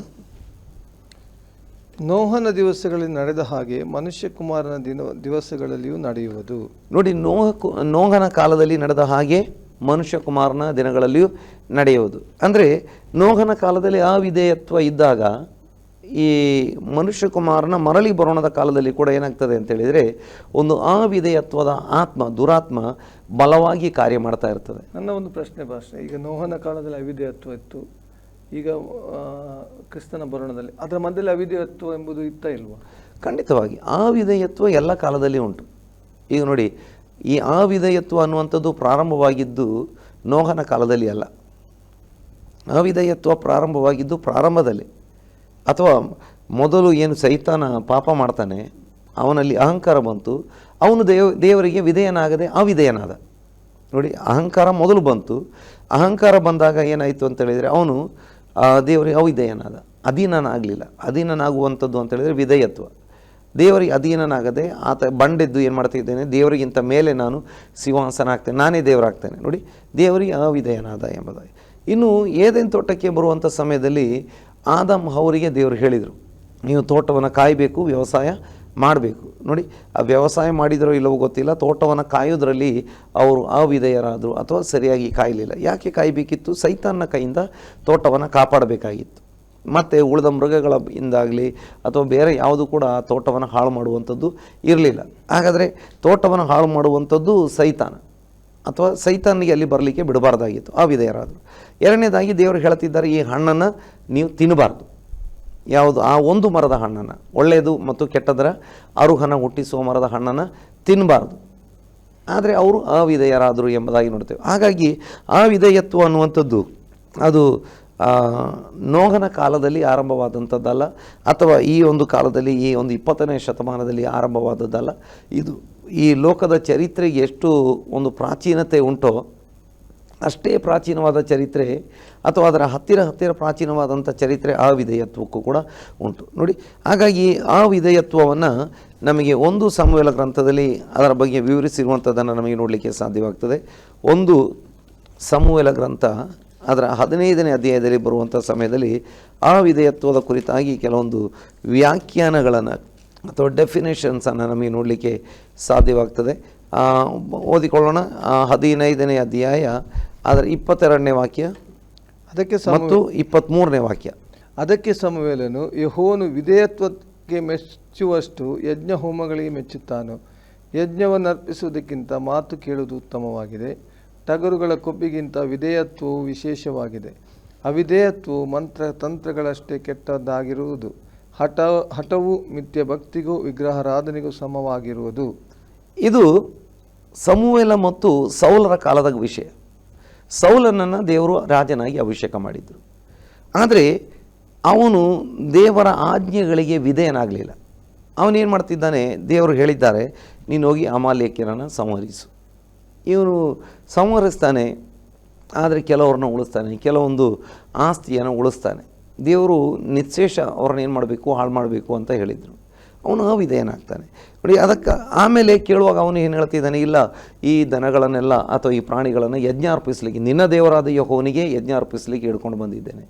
ನೋಹನ ದಿವಸಗಳಲ್ಲಿ ನಡೆದ ಹಾಗೆ ಮನುಷ್ಯಕುಮಾರನ ದಿನ ದಿವಸಗಳಲ್ಲಿಯೂ ನಡೆಯುವುದು. ನೋಡಿ ನೋಹ ನೋಹನ ಕಾಲದಲ್ಲಿ ನಡೆದ ಹಾಗೆ ಮನುಷ್ಯ ಕುಮಾರನ ದಿನಗಳಲ್ಲಿಯೂ ನಡೆಯುವುದು. ಅಂದರೆ ನೋಹನ ಕಾಲದಲ್ಲಿ ಅವಿಧೇಯತ್ವ ಇದ್ದಾಗ ಈ ಮನುಷ್ಯ ಕುಮಾರನ ಮರಳಿ ಬರೋಣದ ಕಾಲದಲ್ಲಿ ಕೂಡ ಏನಾಗ್ತದೆ ಅಂತ ಹೇಳಿದರೆ ಒಂದು ಅವಿಧೇಯತ್ವದ ಆತ್ಮ ದುರಾತ್ಮ ಬಲವಾಗಿ ಕಾರ್ಯ ಮಾಡ್ತಾ ಇರ್ತದೆ. ನನ್ನ ಒಂದು ಪ್ರಶ್ನೆ ಭಾಷೆ ಈಗ ನೋಹನ ಕಾಲದಲ್ಲಿ ಅವಿಧೇಯತ್ವ ಇತ್ತು. ಈಗ ಕ್ರಿಸ್ತನ ಭರಣದಲ್ಲಿ ಅದರ ಮಧ್ಯದಲ್ಲಿ ಅವಿಧೇಯತ್ವ ಎಂಬುದು ಇತ್ತ ಇಲ್ವಾ? ಖಂಡಿತವಾಗಿ. ಆ ವಿಧೇಯತ್ವ ಎಲ್ಲ ಕಾಲದಲ್ಲಿ ಉಂಟು. ಈಗ ನೋಡಿ, ಈ ಆ ವಿಧೇಯತ್ವ ಅನ್ನುವಂಥದ್ದು ಪ್ರಾರಂಭವಾಗಿದ್ದು ನೋಹನ ಕಾಲದಲ್ಲಿ ಅಲ್ಲ. ಅವಿಧೇಯತ್ವ ಪ್ರಾರಂಭವಾಗಿದ್ದು ಪ್ರಾರಂಭದಲ್ಲಿ. ಅಥವಾ ಮೊದಲು ಏನು ಸೈತಾನ ಪಾಪ ಮಾಡ್ತಾನೆ, ಅವನಲ್ಲಿ ಅಹಂಕಾರ ಬಂತು, ಅವನು ದೇವ, ದೇವರಿಗೆ ವಿಧೇಯನಾಗದೆ ಅವಿಧೇಯನಾದ ನೋಡಿ, ಅಹಂಕಾರ ಮೊದಲು ಬಂತು. ಅಹಂಕಾರ ಬಂದಾಗ ಏನಾಯಿತು ಅಂತ ಹೇಳಿದರೆ, ಅವನು ದೇವರಿಗೆ ಅವಿಧೇಯನಾದ ಅಧೀನನಾಗಲಿಲ್ಲ. ಅಧೀನನಾಗುವಂಥದ್ದು ಅಂತ ಹೇಳಿದರೆ ವಿಧೇಯತ್ವ. ದೇವರಿಗೆ ಅಧೀನನಾಗದೆ ಆತ ಬಂಡೆದ್ದು ಏನು ಮಾಡ್ತಿದ್ದೇನೆ ದೇವರಿಗಿಂತ ಮೇಲೆ ನಾನು ಸಿಂಹಾಸನ ಆಗ್ತೇನೆ ನಾನೇ ದೇವರಾಗ್ತೇನೆ. ನೋಡಿ, ದೇವರಿಗೆ ಅವಿಧೇಯನಾದ ಎಂಬುದಾಗಿ. ಇನ್ನು ಏದೇನು ತೋಟಕ್ಕೆ ಬರುವಂಥ ಸಮಯದಲ್ಲಿ ಆದಮ್ ಅವರಿಗೆ ದೇವರು ಹೇಳಿದರು, ನೀವು ತೋಟವನ್ನು ಕಾಯಬೇಕು, ವ್ಯವಸಾಯ ಮಾಡಬೇಕು. ನೋಡಿ, ಆ ವ್ಯವಸಾಯ ಮಾಡಿದರೋ ಇಲ್ಲವೋ ಗೊತ್ತಿಲ್ಲ, ತೋಟವನ್ನು ಕಾಯೋದ್ರಲ್ಲಿ ಅವರು ಅವಿಧೇಯರಾದರು ಅಥವಾ ಸರಿಯಾಗಿ ಕಾಯಲಿಲ್ಲ. ಯಾಕೆ ಕಾಯಬೇಕಿತ್ತು? ಸೈತಾನ್ನ ಕೈಯಿಂದ ತೋಟವನ್ನು ಕಾಪಾಡಬೇಕಾಗಿತ್ತು. ಮತ್ತು ಉಳಿದ ಮೃಗಗಳ ಇಂದಾಗಲಿ ಅಥವಾ ಬೇರೆ ಯಾವುದು ಕೂಡ ಆ ತೋಟವನ್ನು ಹಾಳು ಮಾಡುವಂಥದ್ದು ಇರಲಿಲ್ಲ. ಹಾಗಾದರೆ ತೋಟವನ್ನು ಹಾಳು ಮಾಡುವಂಥದ್ದು ಸೈತಾನ ಅಥವಾ ಸೈತಾನಿಗೆ ಅಲ್ಲಿ ಬರಲಿಕ್ಕೆ ಬಿಡಬಾರ್ದಾಗಿತ್ತು ಆ ವಿಧೇಯರಾದರು ಎರಡನೇದಾಗಿ ದೇವರು ಹೇಳ್ತಿದ್ದಾರೆ, ಈ ಹಣ್ಣನ್ನು ನೀವು ತಿನ್ನಬಾರ್ದು. ಯಾವುದು? ಆ ಒಂದು ಮರದ ಹಣ್ಣನ್ನು. ಒಳ್ಳೆಯದು ಮತ್ತು ಕೆಟ್ಟದರ ಅರುಹನ ಹುಟ್ಟಿಸುವ ಮರದ ಹಣ್ಣನ್ನು ತಿನ್ನಬಾರ್ದು ಆದರೆ ಅವರು ಅವಿಧೇಯರಾದರು ಎಂಬುದಾಗಿ ನೋಡ್ತೇವೆ. ಹಾಗಾಗಿ ಆ ವಿಧೇಯತ್ವ ಅನ್ನುವಂಥದ್ದು ಅದು ನೋಹನ ಕಾಲದಲ್ಲಿ ಆರಂಭವಾದಂಥದ್ದಲ್ಲ, ಅಥವಾ ಈ ಒಂದು ಕಾಲದಲ್ಲಿ, ಈ ಒಂದು ಇಪ್ಪತ್ತನೇ ಶತಮಾನದಲ್ಲಿ ಆರಂಭವಾದದ್ದಲ್ಲ. ಇದು ಈ ಲೋಕದ ಚರಿತ್ರೆಗೆ ಎಷ್ಟು ಒಂದು ಪ್ರಾಚೀನತೆ ಉಂಟೋ ಅಷ್ಟೇ ಪ್ರಾಚೀನವಾದ ಚರಿತ್ರೆ ಅಥವಾ ಅದರ ಹತ್ತಿರ ಹತ್ತಿರ ಪ್ರಾಚೀನವಾದಂಥ ಚರಿತ್ರೆ ಆ ವಿಧೇಯತ್ವಕ್ಕೂ ಕೂಡ ಉಂಟು. ನೋಡಿ, ಹಾಗಾಗಿ ಆ ವಿಧೇಯತ್ವವನ್ನು ನಮಗೆ ಒಂದು ಸಮವೇಲ ಗ್ರಂಥದಲ್ಲಿ ಅದರ ಬಗ್ಗೆ ವಿವರಿಸಿರುವಂಥದ್ದನ್ನು ನಮಗೆ ನೋಡಲಿಕ್ಕೆ ಸಾಧ್ಯವಾಗ್ತದೆ. ಒಂದು ಸಮುವೆಲ ಗ್ರಂಥ ಅದರ ಹದಿನೈದನೇ ಅಧ್ಯಾಯದಲ್ಲಿ ಬರುವಂಥ ಸಮಯದಲ್ಲಿ ಆ ವಿಧೇಯತ್ವದ ಕುರಿತಾಗಿ ಕೆಲವೊಂದು ವ್ಯಾಖ್ಯಾನಗಳನ್ನು ಅಥವಾ ಡೆಫಿನೇಷನ್ಸನ್ನು ನಮಗೆ ನೋಡಲಿಕ್ಕೆ ಸಾಧ್ಯವಾಗ್ತದೆ. ಓದಿಕೊಳ್ಳೋಣ. ಹದಿನೈದನೇ ಅಧ್ಯಾಯ ಅದರ ಇಪ್ಪತ್ತೆರಡನೇ ವಾಕ್ಯ? ಅದಕ್ಕೆ ಮತ್ತು ಇಪ್ಪತ್ತ್ಮೂರನೇ ವಾಕ್ಯ. ಅದಕ್ಕೆ ಸಮವೇಲನು ಯಹೋನು ವಿಧೇಯತ್ವಕ್ಕೆ ಮೆಚ್ಚುವಷ್ಟು ಯಜ್ಞ ಹೋಮಗಳಿಗೆ ಮೆಚ್ಚುತ್ತಾನು. ಯಜ್ಞವನ್ನು ಅರ್ಪಿಸುವುದಕ್ಕಿಂತ ಮಾತು ಕೇಳುವುದು ಉತ್ತಮವಾಗಿದೆ. ಟಗರುಗಳ ಕೊಬ್ಬಿಗಿಂತ ವಿಧೇಯತ್ವವು ವಿಶೇಷವಾಗಿದೆ. ಅವಿಧೇಯತ್ವವು ಮಂತ್ರ ತಂತ್ರಗಳಷ್ಟೇ ಕೆಟ್ಟದ್ದಾಗಿರುವುದು. ಹಠ ಹಠವು ಮಿಥ್ಯ ಭಕ್ತಿಗೂ ವಿಗ್ರಹಾರಾಧನೆಗೂ ಸಮವಾಗಿರುವುದು. ಇದು ಸಮೂಹಲ ಮತ್ತು ಸೌಲರ ಕಾಲದ ವಿಷಯ. ಸೌಲನನ್ನು ದೇವರು ರಾಜನಾಗಿ ಅಭಿಷೇಕ ಮಾಡಿದರು. ಆದರೆ ಅವನು ದೇವರ ಆಜ್ಞೆಗಳಿಗೆ ವಿಧೇಯನಾಗಲಿಲ್ಲ. ಅವನೇನು ಮಾಡ್ತಿದ್ದಾನೆ? ದೇವರು ಹೇಳಿದ್ದಾರೆ, ನೀನು ಹೋಗಿ ಅಮಾಲೇಖ್ಯರನ್ನು ಸಂಹರಿಸು. ಇವನು ಸಂಹರಿಸ್ತಾನೆ, ಆದರೆ ಕೆಲವ್ರನ್ನ ಉಳಿಸ್ತಾನೆ, ಕೆಲವೊಂದು ಆಸ್ತಿಯನ್ನು ಉಳಿಸ್ತಾನೆ. ದೇವರು ನಿಶೇಷ ಅವ್ರನ್ನ ಏನು ಮಾಡಬೇಕು ಹಾಳು ಮಾಡಬೇಕು ಅಂತ ಹೇಳಿದರು. ಅವನು ಅವಿದೇನಾಗ್ತಾನೆ ನೋಡಿ, ಅದಕ್ಕೆ ಆಮೇಲೆ ಕೇಳುವಾಗ ಅವನು ಏನು ಹೇಳ್ತಿದ್ದಾನೆ, ಇಲ್ಲ, ಈ ದನಗಳನ್ನೆಲ್ಲ ಅಥವಾ ಈ ಪ್ರಾಣಿಗಳನ್ನು ಯಜ್ಞ ಅರ್ಪಿಸ್ಲಿಕ್ಕೆ ನಿನ್ನ ದೇವರಾದ ಯಹೋವನಿಗೆ ಯಜ್ಞ ಅರ್ಪಿಸ್ಲಿಕ್ಕೆ ಹಿಡ್ಕೊಂಡು ಬಂದಿದ್ದೇನೆ.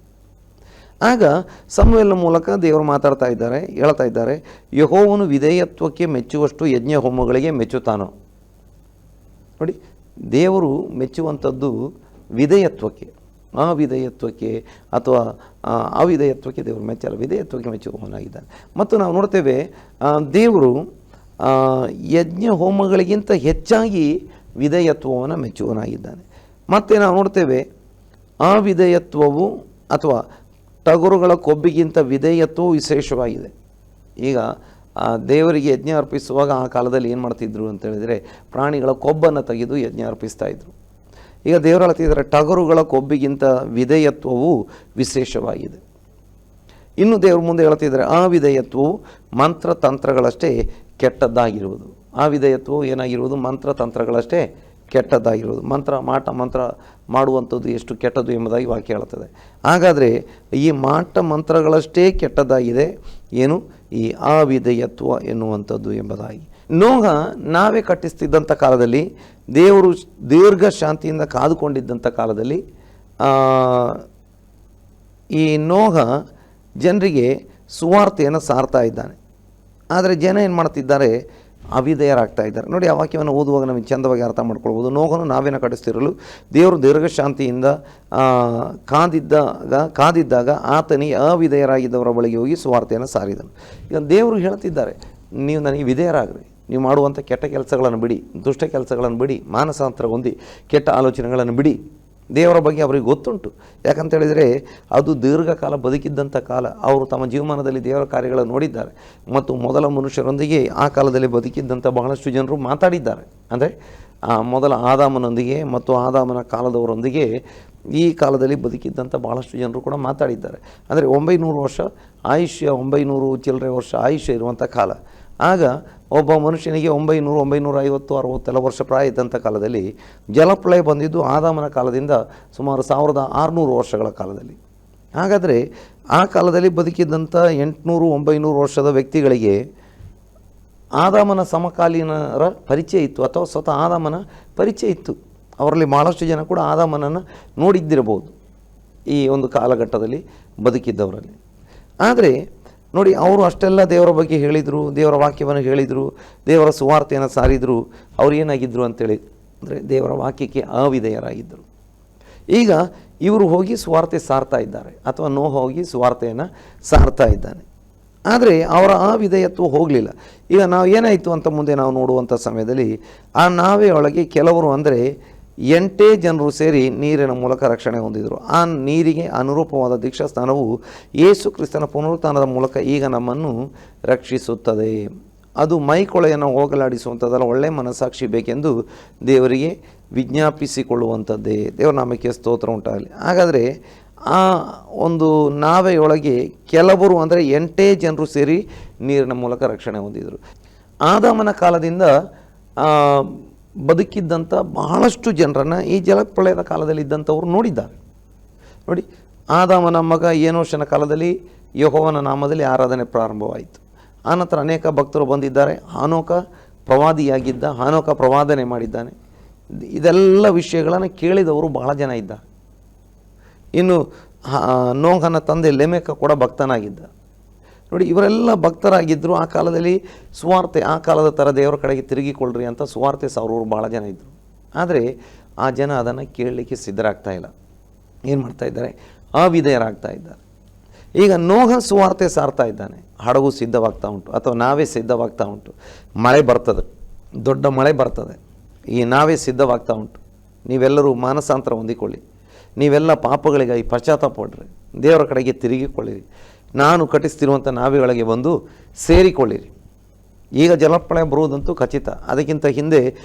ಆಗ ಸಮುವೆಲ್ನ ಮೂಲಕ ದೇವರು ಮಾತಾಡ್ತಾ ಇದ್ದಾರೆ, ಹೇಳ್ತಾ ಇದ್ದಾರೆ, ಯಹೋವನು ವಿಧೇಯತ್ವಕ್ಕೆ ಮೆಚ್ಚುವಷ್ಟು ಯಜ್ಞ ಹೋಮಗಳಿಗೆ ಮೆಚ್ಚುತ್ತಾನೋ. ನೋಡಿ, ದೇವರು ಮೆಚ್ಚುವಂಥದ್ದು ವಿಧೇಯತ್ವಕ್ಕೆ. ಅವಿಧೇಯತ್ವಕ್ಕೆ ಅಥವಾ ಆ, ಅವಿಧೇಯತ್ವಕ್ಕೆ ದೇವರು ಮೆಚ್ಚಲ್ಲ ವಿಧೇಯತ್ವಕ್ಕೆ ಮೆಚ್ಚುವವನಾಗಿದ್ದಾನೆ ಮತ್ತು ನಾವು ನೋಡ್ತೇವೆ ಆ, ದೇವರು ಯಜ್ಞ ಹೋಮಗಳಿಗಿಂತ ಹೆಚ್ಚಾಗಿ ವಿಧೇಯತ್ವವನ್ನು ಮೆಚ್ಚುವನಾಗಿದ್ದಾನೆ ಮತ್ತು ನಾವು ನೋಡ್ತೇವೆ ಆ ವಿಧೇಯತ್ವವು ಅಥವಾ ಟಗರುಗಳ ಕೊಬ್ಬಿಗಿಂತ ವಿಧೇಯತ್ವವು ವಿಶೇಷವಾಗಿದೆ. ಈಗ ಆ ದೇವರಿಗೆ ಯಜ್ಞ ಅರ್ಪಿಸುವಾಗ ಆ ಕಾಲದಲ್ಲಿ ಏನು ಮಾಡ್ತಿದ್ರು ಅಂತ ಹೇಳಿದರೆ ಪ್ರಾಣಿಗಳ ಕೊಬ್ಬನ್ನು ತೆಗೆದು ಯಜ್ಞ ಅರ್ಪಿಸ್ತಾ ಇದ್ರು. ಈಗ ದೇವರ ಹೇಳ್ತಿದ್ದಾರೆ ಟಗರುಗಳ ಕೊಬ್ಬಿಗಿಂತ ವಿಧೇಯತ್ವವು ವಿಶೇಷವಾಗಿದೆ. ಇನ್ನು ದೇವರ ಮುಂದೆ ಹೇಳ್ತಿದ್ದಾರೆ ಆ ವಿಧೇಯತ್ವವು ಮಂತ್ರ ತಂತ್ರಗಳಷ್ಟೇ ಕೆಟ್ಟದ್ದಾಗಿರುವುದು. ಆ ವಿಧೇಯತ್ವವು ಏನಾಗಿರುವುದು? ಮಂತ್ರ ತಂತ್ರಗಳಷ್ಟೇ ಕೆಟ್ಟದ್ದಾಗಿರುವುದು. ಮಂತ್ರ ಮಾಟ, ಮಂತ್ರ ಮಾಡುವಂಥದ್ದು ಎಷ್ಟು ಕೆಟ್ಟದ್ದು ಎಂಬುದಾಗಿ ವಾಕ್ಯ ಹೇಳ್ತದೆ ಹಾಗಾದರೆ ಈ ಮಾಟ, ಮಂತ್ರಗಳಷ್ಟೇ ಕೆಟ್ಟದ್ದಾಗಿದೆ. ಏನು? ಈ ಆ ಅವಿಧೇಯತ್ವ ಎನ್ನುವಂಥದ್ದು ಎಂಬುದಾಗಿ. ನೋಹ ನಾವೇ ಕಟ್ಟಿಸ್ತಿದ್ದಂಥ ಕಾಲದಲ್ಲಿ ದೇವರು ದೀರ್ಘ ಶಾಂತಿಯಿಂದ ಕಾದುಕೊಂಡಿದ್ದಂಥ ಕಾಲದಲ್ಲಿ ಈ ನೋಹ ಜನರಿಗೆ ಸುವಾರ್ತೆಯನ್ನು ಸಾರ್ತಾ ಇದ್ದಾನೆ. ಆದರೆ ಜನ ಏನು ಮಾಡ್ತಿದ್ದಾರೆ? ಅವಿದೇಯರಾಗ್ತಾ ಇದ್ದಾರೆ. ನೋಡಿ ಆ ವಾಕ್ಯವನ್ನು ಓದುವಾಗ ನಮಗೆ ಚಂದವಾಗಿ ಅರ್ಥ ಮಾಡ್ಕೊಳ್ಬೋದು. ನೋಹನು ನಾವೇನ ಕಟ್ಟಿಸ್ತಿರಲು ದೇವರು ದೀರ್ಘ ಶಾಂತಿಯಿಂದ ಆ, ಕಾದಿದ್ದಾಗ ಕಾದಿದ್ದಾಗ ಆತನಿಗೆ ಅವಿಧೇಯರಾಗಿದ್ದವರ ಬಳಿಗೆ ಹೋಗಿ ಸುವಾರ್ತೆಯನ್ನು ಸಾರಿದನು. ಈಗ ದೇವರು ಹೇಳ್ತಿದ್ದಾರೆ ನೀವು ನನಗೆ ವಿಧೇಯರಾಗ್ರಿ. ನೀವು ಮಾಡುವಂಥ ಕೆಟ್ಟ ಕೆಲಸಗಳನ್ನು ಬಿಡಿ, ದುಷ್ಟ ಕೆಲಸಗಳನ್ನು ಬಿಡಿ ಮಾನಸಾಂತರ ಹೊಂದಿ ಕೆಟ್ಟ ಆಲೋಚನೆಗಳನ್ನು ಬಿಡಿ. ದೇವರ ಬಗ್ಗೆ ಅವರಿಗೆ ಗೊತ್ತುಂಟು. ಯಾಕಂತ ಹೇಳಿದರೆ ಅದು ದೀರ್ಘಕಾಲ ಬದುಕಿದ್ದಂಥ ಕಾಲ. ಅವರು ತಮ್ಮ ಜೀವಮಾನದಲ್ಲಿ ದೇವರ ಕಾರ್ಯಗಳನ್ನು ನೋಡಿದ್ದಾರೆ. ಮತ್ತು ಮೊದಲ ಮನುಷ್ಯರೊಂದಿಗೆ ಆ ಕಾಲದಲ್ಲಿ ಬದುಕಿದ್ದಂಥ ಬಹಳಷ್ಟು ಜನರು ಮಾತಾಡಿದ್ದಾರೆ. ಅಂದರೆ ಮೊದಲ ಆದಾಮನೊಂದಿಗೆ ಮತ್ತು ಆದಾಮನ ಕಾಲದವರೊಂದಿಗೆ ಈ ಕಾಲದಲ್ಲಿ ಬದುಕಿದ್ದಂಥ ಭಾಳಷ್ಟು ಜನರು ಕೂಡ ಮಾತಾಡಿದ್ದಾರೆ. ಅಂದರೆ ಒಂಬೈನೂರು ವರ್ಷ ಆಯುಷ್ಯ, ಒಂಬೈನೂರು ಚಿಲ್ಲರೆ ವರ್ಷ ಆಯುಷ್ಯ ಇರುವಂಥ ಕಾಲ. ಆಗ ಒಬ್ಬ ಮನುಷ್ಯನಿಗೆ ಒಂಬೈನೂರು ಒಂಬೈನೂರ ಐವತ್ತು ಅರವತ್ತೆಲ್ಲ ವರ್ಷ ಪ್ರಾಯ ಇದ್ದಂಥ ಕಾಲದಲ್ಲಿ ಜಲಪ್ರಳಯ ಬಂದಿದ್ದು ಆದಾಮನ ಕಾಲದಿಂದ ಸುಮಾರು ಸಾವಿರದ ಆರುನೂರು ವರ್ಷಗಳ ಕಾಲದಲ್ಲಿ. ಹಾಗಾದರೆ ಆ ಕಾಲದಲ್ಲಿ ಬದುಕಿದ್ದಂಥ ಎಂಟುನೂರು, ಒಂಬೈನೂರು ವರ್ಷದ ವ್ಯಕ್ತಿಗಳಿಗೆ ಆದಾಮನ ಸಮಕಾಲೀನರ ಪರಿಚಯ ಇತ್ತು, ಅಥವಾ ಸ್ವತಃ ಆದಾಮನ ಪರಿಚಯ ಇತ್ತು. ಅವರಲ್ಲಿ ಭಾಳಷ್ಟು ಜನ ಕೂಡ ಆದಾಮನನ್ನು ನೋಡಿದ್ದಿರಬಹುದು ಈ ಒಂದು ಕಾಲಘಟ್ಟದಲ್ಲಿ ಬದುಕಿದ್ದವರಲ್ಲಿ. ಆದರೆ ನೋಡಿ, ಅವರು ಅಷ್ಟೆಲ್ಲ ದೇವರ ಬಗ್ಗೆ ಹೇಳಿದರು, ದೇವರ ವಾಕ್ಯವನ್ನು ಹೇಳಿದರು, ದೇವರ ಸುವಾರ್ತೆಯನ್ನು ಸಾರಿದರು. ಅವ್ರು ಏನಾಗಿದ್ದರು ಅಂತೇಳಿ, ಅಂದರೆ ದೇವರ ವಾಕ್ಯಕ್ಕೆ ಅವಿಧೇಯರಾಗಿದ್ದರು ಈಗ ಇವರು ಹೋಗಿ ಸುವಾರ್ತೆ ಸಾರ್ತಾ ಇದ್ದಾರೆ, ಅಥವಾ ನೋ ಹೋಗಿ ಸುವಾರ್ತೆಯನ್ನು ಸಾರ್ತಾ ಇದ್ದಾನೆ. ಆದರೆ ಅವರ ಆ ವಿಧೇಯತ್ವ ಹೋಗಲಿಲ್ಲ. ಈಗ ನಾವು ಏನಾಯಿತು ಅಂತ ಮುಂದೆ ನಾವು ನೋಡುವಂಥ ಸಮಯದಲ್ಲಿ, ಆ ನಾವೇ ಒಳಗೆ ಕೆಲವರು ಅಂದರೆ ಎಂಟೇ ಜನರು ಸೇರಿ ನೀರಿನ ಮೂಲಕ ರಕ್ಷಣೆ ಹೊಂದಿದರು. ಆ ನೀರಿಗೆ ಅನುರೂಪವಾದ ದೀಕ್ಷಾಸ್ನಾನವು ಯೇಸು ಕ್ರಿಸ್ತನ ಪುನರುತ್ಥಾನದ ಮೂಲಕ ಈಗ ನಮ್ಮನ್ನು ರಕ್ಷಿಸುತ್ತದೆ. ಅದು ಮೈಕೊಳೆಯನ್ನು ಹೋಗಲಾಡಿಸುವಂಥದ್ದಲ್ಲ ಒಳ್ಳೆಯ ಮನಸ್ಸಾಕ್ಷಿ ಬೇಕೆಂದು ದೇವರಿಗೆ ವಿಜ್ಞಾಪಿಸಿಕೊಳ್ಳುವಂಥದ್ದೇ. ದೇವರ ನಾಮಕ್ಕೆ ಸ್ತೋತ್ರ ಉಂಟಾಗಲಿ. ಹಾಗಾದರೆ ಆ ಒಂದು ನಾವೆಯೊಳಗೆ ಕೆಲವರು ಅಂದರೆ ಎಂಟೇ ಜನರು ಸೇರಿ ನೀರಿನ ಮೂಲಕ ರಕ್ಷಣೆ ಹೊಂದಿದರು. ಆದಾಮನ ಕಾಲದಿಂದ ಬದುಕಿದ್ದಂಥ ಬಹಳಷ್ಟು ಜನರನ್ನು ಈ ಜಲಪ್ರಳಯದ ಕಾಲದಲ್ಲಿ ಇದ್ದಂಥವ್ರು ನೋಡಿದ್ದಾರೆ. ನೋಡಿ, ಆದಾಮನ ಮಗ ಏನೋಷನ ಕಾಲದಲ್ಲಿ ಯಹೋವನ ನಾಮದಲ್ಲಿ ಆರಾಧನೆ ಪ್ರಾರಂಭವಾಯಿತು. ಆನಂತರ ಅನೇಕ ಭಕ್ತರು ಬಂದಿದ್ದಾರೆ. ಹಾನೋಕ ಪ್ರವಾದಿಯಾಗಿದ್ದ, ಹಾನೋಕ ಪ್ರವಾದನೆ ಮಾಡಿದ್ದಾನೆ. ಇದೆಲ್ಲ ವಿಷಯಗಳನ್ನು ಕೇಳಿದವರು ಬಹಳ ಜನ ಇದ್ದ ಇನ್ನು ನೋಹನ ತಂದೆ ಲೆಮೆಕ ಕೂಡ ಭಕ್ತನಾಗಿದ್ದ. ನೋಡಿ, ಇವರೆಲ್ಲ ಭಕ್ತರಾಗಿದ್ದರು ಆ ಕಾಲದಲ್ಲಿ ಸುವಾರ್ತೆ, ಆ ಕಾಲದ ಥರ ದೇವರ ಕಡೆಗೆ ತಿರುಗಿಕೊಳ್ಳ್ರಿ ಅಂತ ಸುವಾರ್ತೆ ಸಾವಿರವರು ಭಾಳ ಜನ ಇದ್ದರು ಆದರೆ ಆ ಜನ ಅದನ್ನು ಕೇಳಲಿಕ್ಕೆ ಸಿದ್ಧರಾಗ್ತಾ ಇಲ್ಲ. ಏನು ಮಾಡ್ತಾ ಇದ್ದಾರೆ? ಅವಿಧೇಯರಾಗ್ತಾ ಇದ್ದಾರೆ. ಈಗ ನೋಹ ಸುವಾರ್ತೆ ಸಾರ್ತಾ ಇದ್ದಾನೆ. ಹಡಗು ಸಿದ್ಧವಾಗ್ತಾ ಉಂಟು, ಅಥವಾ ನಾವೇ ಸಿದ್ಧವಾಗ್ತಾ ಉಂಟು. ಮಳೆ ಬರ್ತದೆ, ದೊಡ್ಡ ಮಳೆ ಬರ್ತದೆ. ಈ ನಾವೇ ಸಿದ್ಧವಾಗ್ತಾ ಉಂಟು. ನೀವೆಲ್ಲರೂ ಮಾನಸಾಂತರ ಹೊಂದಿಕೊಳ್ಳಿ. ನೀವೆಲ್ಲ ಪಾಪಗಳಿಗಾಗಿ ಪಶ್ಚಾತ್ತಾಪ ಪಡ್ರಿ. ದೇವರ ಕಡೆಗೆ ತಿರುಗಿಕೊಳ್ಳಿರಿ. ನಾನು ಕಟ್ಟಿಸ್ತಿರುವಂಥ ನಾವೆಗಳಿಗೆ ಬಂದು ಸೇರಿಕೊಳ್ಳಿರಿ. ಈಗ ಜಲಪ್ರಳಯ ಬರುವುದಂತೂ ಖಚಿತ. ಅದಕ್ಕಿಂತ ಹಿಂದೆ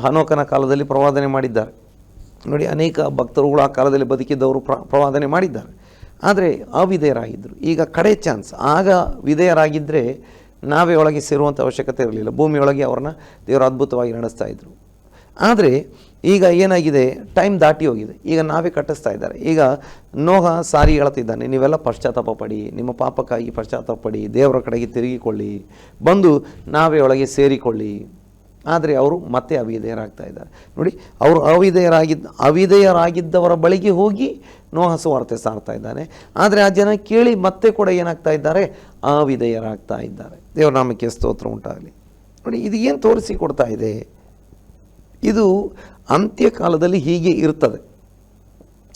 ಹನೋಕನ ಕಾಲದಲ್ಲಿ ಪ್ರವಾದನೆ ಮಾಡಿದ್ದಾರೆ. ನೋಡಿ, ಅನೇಕ ಭಕ್ತರುಗಳು ಆ ಕಾಲದಲ್ಲಿ ಬದುಕಿದ್ದವರು ಪ್ರ, ಪ್ರವಾದನೆ ಮಾಡಿದ್ದಾರೆ. ಆದರೆ ಅವಿಧೇಯರಾಗಿದ್ದರು. ಈಗ ಕಡೆ ಚಾನ್ಸ್. ಆಗ ವಿಧೇಯರಾಗಿದ್ದರೆ ನಾವೇ ಒಳಗೆ ಸೇರುವಂಥ ಅವಶ್ಯಕತೆ ಇರಲಿಲ್ಲ. ಭೂಮಿಯೊಳಗೆ ಅವ್ರನ್ನ ದೇವರು ಅದ್ಭುತವಾಗಿ ನಡೆಸ್ತಾ ಇದ್ದರು ಆದರೆ ಈಗ ಏನಾಗಿದೆ? ಟೈಮ್ ದಾಟಿ ಹೋಗಿದೆ. ಈಗ ನಾವೇ ಕಟ್ಟಿಸ್ತಾ ಇದ್ದಾರೆ. ಈಗ ನೋಹ ಸಾರಿ ಹೇಳ್ತಿದ್ದಾನೆ, ನೀವೆಲ್ಲ ಪಶ್ಚಾತ್ತಾಪ ಪಡಿ, ನಿಮ್ಮ ಪಾಪಕ್ಕಾಗಿ ಪಶ್ಚಾತ್ತಾಪ ಪಡಿ, ದೇವರ ಕಡೆಗೆ ತಿರುಗಿಕೊಳ್ಳಿ, ಬಂದು ನಾವೇ ಒಳಗೆ ಸೇರಿಕೊಳ್ಳಿ. ಆದರೆ ಅವರು ಮತ್ತೆ ಅವಿಧೇಯರಾಗ್ತಾ ಇದ್ದಾರೆ. ನೋಡಿ, ಅವರು ಅವಿಧೇಯರಾಗಿದ್ದ ಅವಿಧೇಯರಾಗಿದ್ದವರ ಬಳಿಗೆ ಹೋಗಿ ನೋಹ ಸುವಾರ್ತೆ ಸಾರ್ತಾ ಇದ್ದಾನೆ. ಆದರೆ ಆ ಜನ ಕೇಳಿ ಮತ್ತೆ ಕೂಡ ಏನಾಗ್ತಾ ಇದ್ದಾರೆ? ಅವಿಧೇಯರಾಗ್ತಾ ಇದ್ದಾರೆ. ದೇವರ ನಾಮಕ್ಕೆ ಸ್ತೋತ್ರ ಉಂಟಾಗಲಿ. ನೋಡಿ, ಇದು ಏನು ತೋರಿಸಿ ಕೊಡ್ತಾ ಇದೆ? ಇದು ಅಂತ್ಯಕಾಲದಲ್ಲಿ ಹೀಗೆ ಇರ್ತದೆ.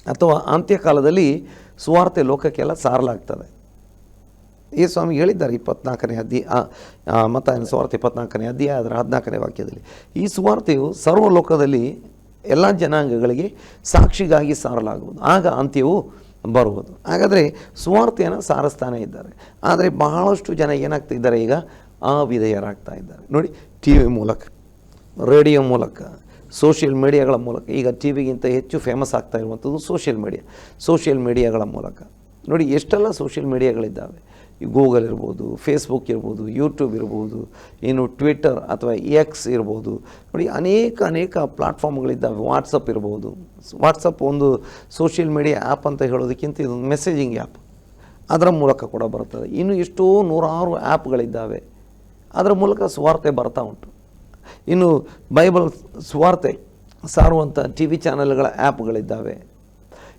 ಅಥವಾ ಅಂತ್ಯಕಾಲದಲ್ಲಿ ಸುವಾರ್ತೆ ಲೋಕಕ್ಕೆಲ್ಲ ಸಾರಲಾಗ್ತದೆ. ಈ ಸ್ವಾಮಿ ಹೇಳಿದ್ದಾರೆ ಇಪ್ಪತ್ನಾಲ್ಕನೇ ಅಧ್ಯಾಯ ಮತ ಸುವಾರ್ತೆ ಇಪ್ಪತ್ನಾಲ್ಕನೇ ಅಧ್ಯಾಯ ಅದರ ಹದಿನಾಲ್ಕನೇ ವಾಕ್ಯದಲ್ಲಿ. ಈ ಸುವಾರ್ತೆಯು ಸರ್ವ ಲೋಕದಲ್ಲಿ ಎಲ್ಲ ಜನಾಂಗಗಳಿಗೆ ಸಾಕ್ಷಿಗಾಗಿ ಸಾರಲಾಗುವುದು. ಆಗ ಅಂತ್ಯವು ಬರುವುದು. ಹಾಗಾದರೆ ಸುವಾರ್ತೆಯನ್ನು ಸಾರಿಸ್ತಾನೆ ಇದ್ದಾರೆ. ಆದರೆ ಬಹಳಷ್ಟು ಜನ ಏನಾಗ್ತಾ ಇದ್ದಾರೆ ಈಗ? ಅವಿಧೇಯರಾಗ್ತಾ ಇದ್ದಾರೆ. ನೋಡಿ, ಟಿ ವಿ ಮೂಲಕ. ರೇಡಿಯೋ ಮೂಲಕ, ಸೋಷಿಯಲ್ ಮೀಡಿಯಾಗಳ ಮೂಲಕ, ಈಗ ಟಿ ವಿಗಿಂತ ಹೆಚ್ಚು ಫೇಮಸ್ ಆಗ್ತಾ ಇರುವಂಥದ್ದು ಸೋಷಿಯಲ್ ಮೀಡಿಯಾ. ಸೋಷಿಯಲ್ ಮೀಡಿಯಾಗಳ ಮೂಲಕ. ನೋಡಿ, ಎಷ್ಟೆಲ್ಲ ಸೋಷಿಯಲ್ ಮೀಡಿಯಾಗಳಿದ್ದಾವೆ. ಗೂಗಲ್ ಇರ್ಬೋದು ಫೇಸ್ಬುಕ್ ಇರ್ಬೋದು ಯೂಟ್ಯೂಬ್ ಇರ್ಬೋದು, ಇನ್ನು ಟ್ವಿಟ್ಟರ್ ಅಥವಾ ಎಕ್ಸ್ ಇರ್ಬೋದು. ನೋಡಿ, ಅನೇಕ ಅನೇಕ ಪ್ಲಾಟ್ಫಾರ್ಮ್ಗಳಿದ್ದಾವೆ ವಾಟ್ಸಪ್ ಇರ್ಬೋದು. ವಾಟ್ಸಪ್ ಒಂದು ಸೋಷಿಯಲ್ ಮೀಡಿಯಾ ಆ್ಯಪ್ ಅಂತ ಹೇಳೋದಕ್ಕಿಂತ ಇದೊಂದು ಮೆಸೇಜಿಂಗ್ ಆ್ಯಪ್ ಅದರ ಮೂಲಕ ಕೂಡ ಬರ್ತದೆ ಇನ್ನು ಎಷ್ಟೋ ನೂರಾರು ಆ್ಯಪ್ಗಳಿದ್ದಾವೆ ಅದರ ಮೂಲಕ ಸುವಾರ್ತೆ ಬರ್ತಾ ಉಂಟು. ಇನ್ನು ಬೈಬಲ್ ಸ್ವಾರ್ತೆ ಸಾರುವಂಥ ಟಿ ವಿ ಚಾನಲ್ಗಳ ಆ್ಯಪ್ಗಳಿದ್ದಾವೆ.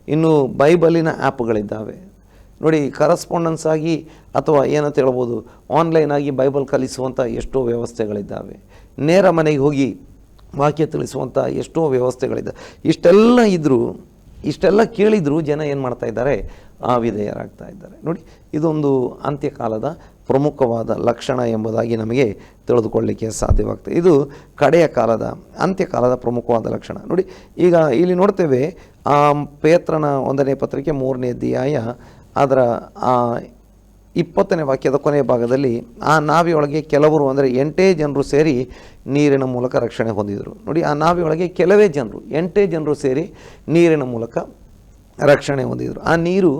ಇನ್ನು ಬೈಬಲಿನ ಆ್ಯಪ್ಗಳಿದ್ದಾವೆ. ನೋಡಿ, ಕರಸ್ಪಾಂಡೆನ್ಸ್ ಆಗಿ ಅಥವಾ ಏನಂತ ಹೇಳ್ಬೋದು ಆನ್ಲೈನಾಗಿ ಬೈಬಲ್ ಕಲಿಸುವಂಥ ಎಷ್ಟೋ ವ್ಯವಸ್ಥೆಗಳಿದ್ದಾವೆ. ನೇರ ಮನೆಗೆ ಹೋಗಿ ವಾಕ್ಯ ತಿಳಿಸುವಂಥ ಎಷ್ಟೋ ವ್ಯವಸ್ಥೆಗಳಿದ್ದಾವೆ. ಇಷ್ಟೆಲ್ಲ ಇದ್ದರೂ ಇಷ್ಟೆಲ್ಲ ಕೇಳಿದರೂ ಜನ ಏನು ಮಾಡ್ತಾ ಇದ್ದಾರೆ? ಅವಿಧೇಯರಾಗ್ತಾ ಇದ್ದಾರೆ. ನೋಡಿ, ಇದೊಂದು ಅಂತ್ಯಕಾಲದ ಪ್ರಮುಖವಾದ ಲಕ್ಷಣ ಎಂಬುದಾಗಿ ನಮಗೆ ತಿಳಿದುಕೊಳ್ಳಲಿಕ್ಕೆ ಸಾಧ್ಯವಾಗ್ತದೆ. ಇದು ಕಡೆಯ ಕಾಲದ ಅಂತ್ಯಕಾಲದ ಪ್ರಮುಖವಾದ ಲಕ್ಷಣ. ನೋಡಿ, ಈಗ ಇಲ್ಲಿ ನೋಡ್ತೇವೆ, ಆ ಪೇತ್ರನ ಒಂದನೇ ಪತ್ರಿಕೆ ಮೂರನೇ ಅಧ್ಯಾಯ, ಅದರ, ಆ ಇಪ್ಪತ್ತನೇ ವಾಕ್ಯದ ಕೊನೆಯ ಭಾಗದಲ್ಲಿ, ಆ ನಾವಿಯೊಳಗೆ ಕೆಲವರು ಅಂದರೆ ಎಂಟೇ ಜನರು ಸೇರಿ ನೀರಿನ ಮೂಲಕ ರಕ್ಷಣೆ ಹೊಂದಿದರು. ನೋಡಿ, ಆ ನಾವಿಯೊಳಗೆ ಕೆಲವೇ ಜನರು, ಎಂಟೇ ಜನರು ಸೇರಿ ನೀರಿನ ಮೂಲಕ ರಕ್ಷಣೆ ಹೊಂದಿದರು. ಆ ನೀರು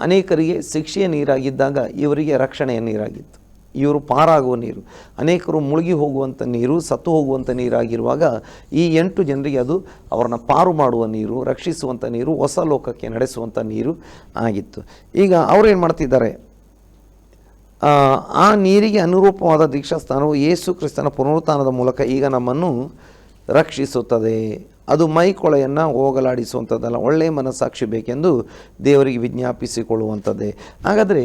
ಅನೇಕರಿಗೆ ಶಿಕ್ಷೆಯ ನೀರಾಗಿದ್ದಾಗ ಇವರಿಗೆ ರಕ್ಷಣೆಯ ನೀರಾಗಿತ್ತು. ಇವರು ಪಾರಾಗುವ ನೀರು. ಅನೇಕರು ಮುಳುಗಿ ಹೋಗುವಂಥ ನೀರು ಸತ್ತು ಹೋಗುವಂಥ ನೀರಾಗಿರುವಾಗ ಈ ಎಂಟು ಜನರಿಗೆ ಅದು ಅವರನ್ನು ಪಾರು ಮಾಡುವ ನೀರು ರಕ್ಷಿಸುವಂಥ ನೀರು ಹೊಸ ಲೋಕಕ್ಕೆ ನಡೆಸುವಂಥ ನೀರು ಆಗಿತ್ತು. ಈಗ ಅವರೇನು ಮಾಡ್ತಿದ್ದಾರೆ? ಆ, ನೀರಿಗೆ ಅನುರೂಪವಾದ ದೀಕ್ಷಾಸ್ಥಾನವು ಯೇಸು ಕ್ರಿಸ್ತನ ಪುನರುತ್ಥಾನದ ಮೂಲಕ ಈಗ ನಮ್ಮನ್ನು ರಕ್ಷಿಸುತ್ತದೆ. ಅದು ಮೈಕೊಳೆಯನ್ನು ಹೋಗಲಾಡಿಸುವಂಥದ್ದಲ್ಲ, ಒಳ್ಳೆಯ ಮನಸ್ಸಾಕ್ಷಿ ಬೇಕೆಂದು ದೇವರಿಗೆ ವಿಜ್ಞಾಪಿಸಿಕೊಳ್ಳುವಂಥದ್ದೇ. ಹಾಗಾದರೆ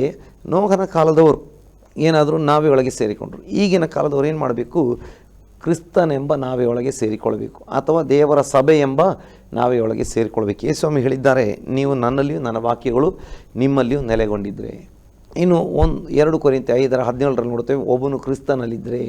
ನೋಗನ ಕಾಲದವರು ಏನಾದರೂ ನಾವೇ ಒಳಗೆ ಸೇರಿಕೊಂಡ್ರು. ಈಗಿನ ಕಾಲದವ್ರು ಏನು ಮಾಡಬೇಕು? ಕ್ರಿಸ್ತನೆಂಬ ನಾವೇ ಒಳಗೆ ಸೇರಿಕೊಳ್ಬೇಕು ಅಥವಾ ದೇವರ ಸಭೆ ಎಂಬ ನಾವೇ ಒಳಗೆ ಸೇರಿಕೊಳ್ಬೇಕು ಯೇಸ್ವಾಮಿ ಹೇಳಿದ್ದಾರೆ, ನೀವು ನನ್ನಲ್ಲಿಯೂ ನನ್ನ ವಾಕ್ಯಗಳು ನಿಮ್ಮಲ್ಲಿಯೂ ನೆಲೆಗೊಂಡಿದ್ದರೆ ಇನ್ನು ಒಂದು, ಎರಡು ಕೊರಿಂತೆ ಐದರ ಹದಿನೇಳರಲ್ಲಿ ನೋಡ್ತೇವೆ, ಒಬ್ಬನು ಕ್ರಿಸ್ತನಲ್ಲಿದ್ದರೆ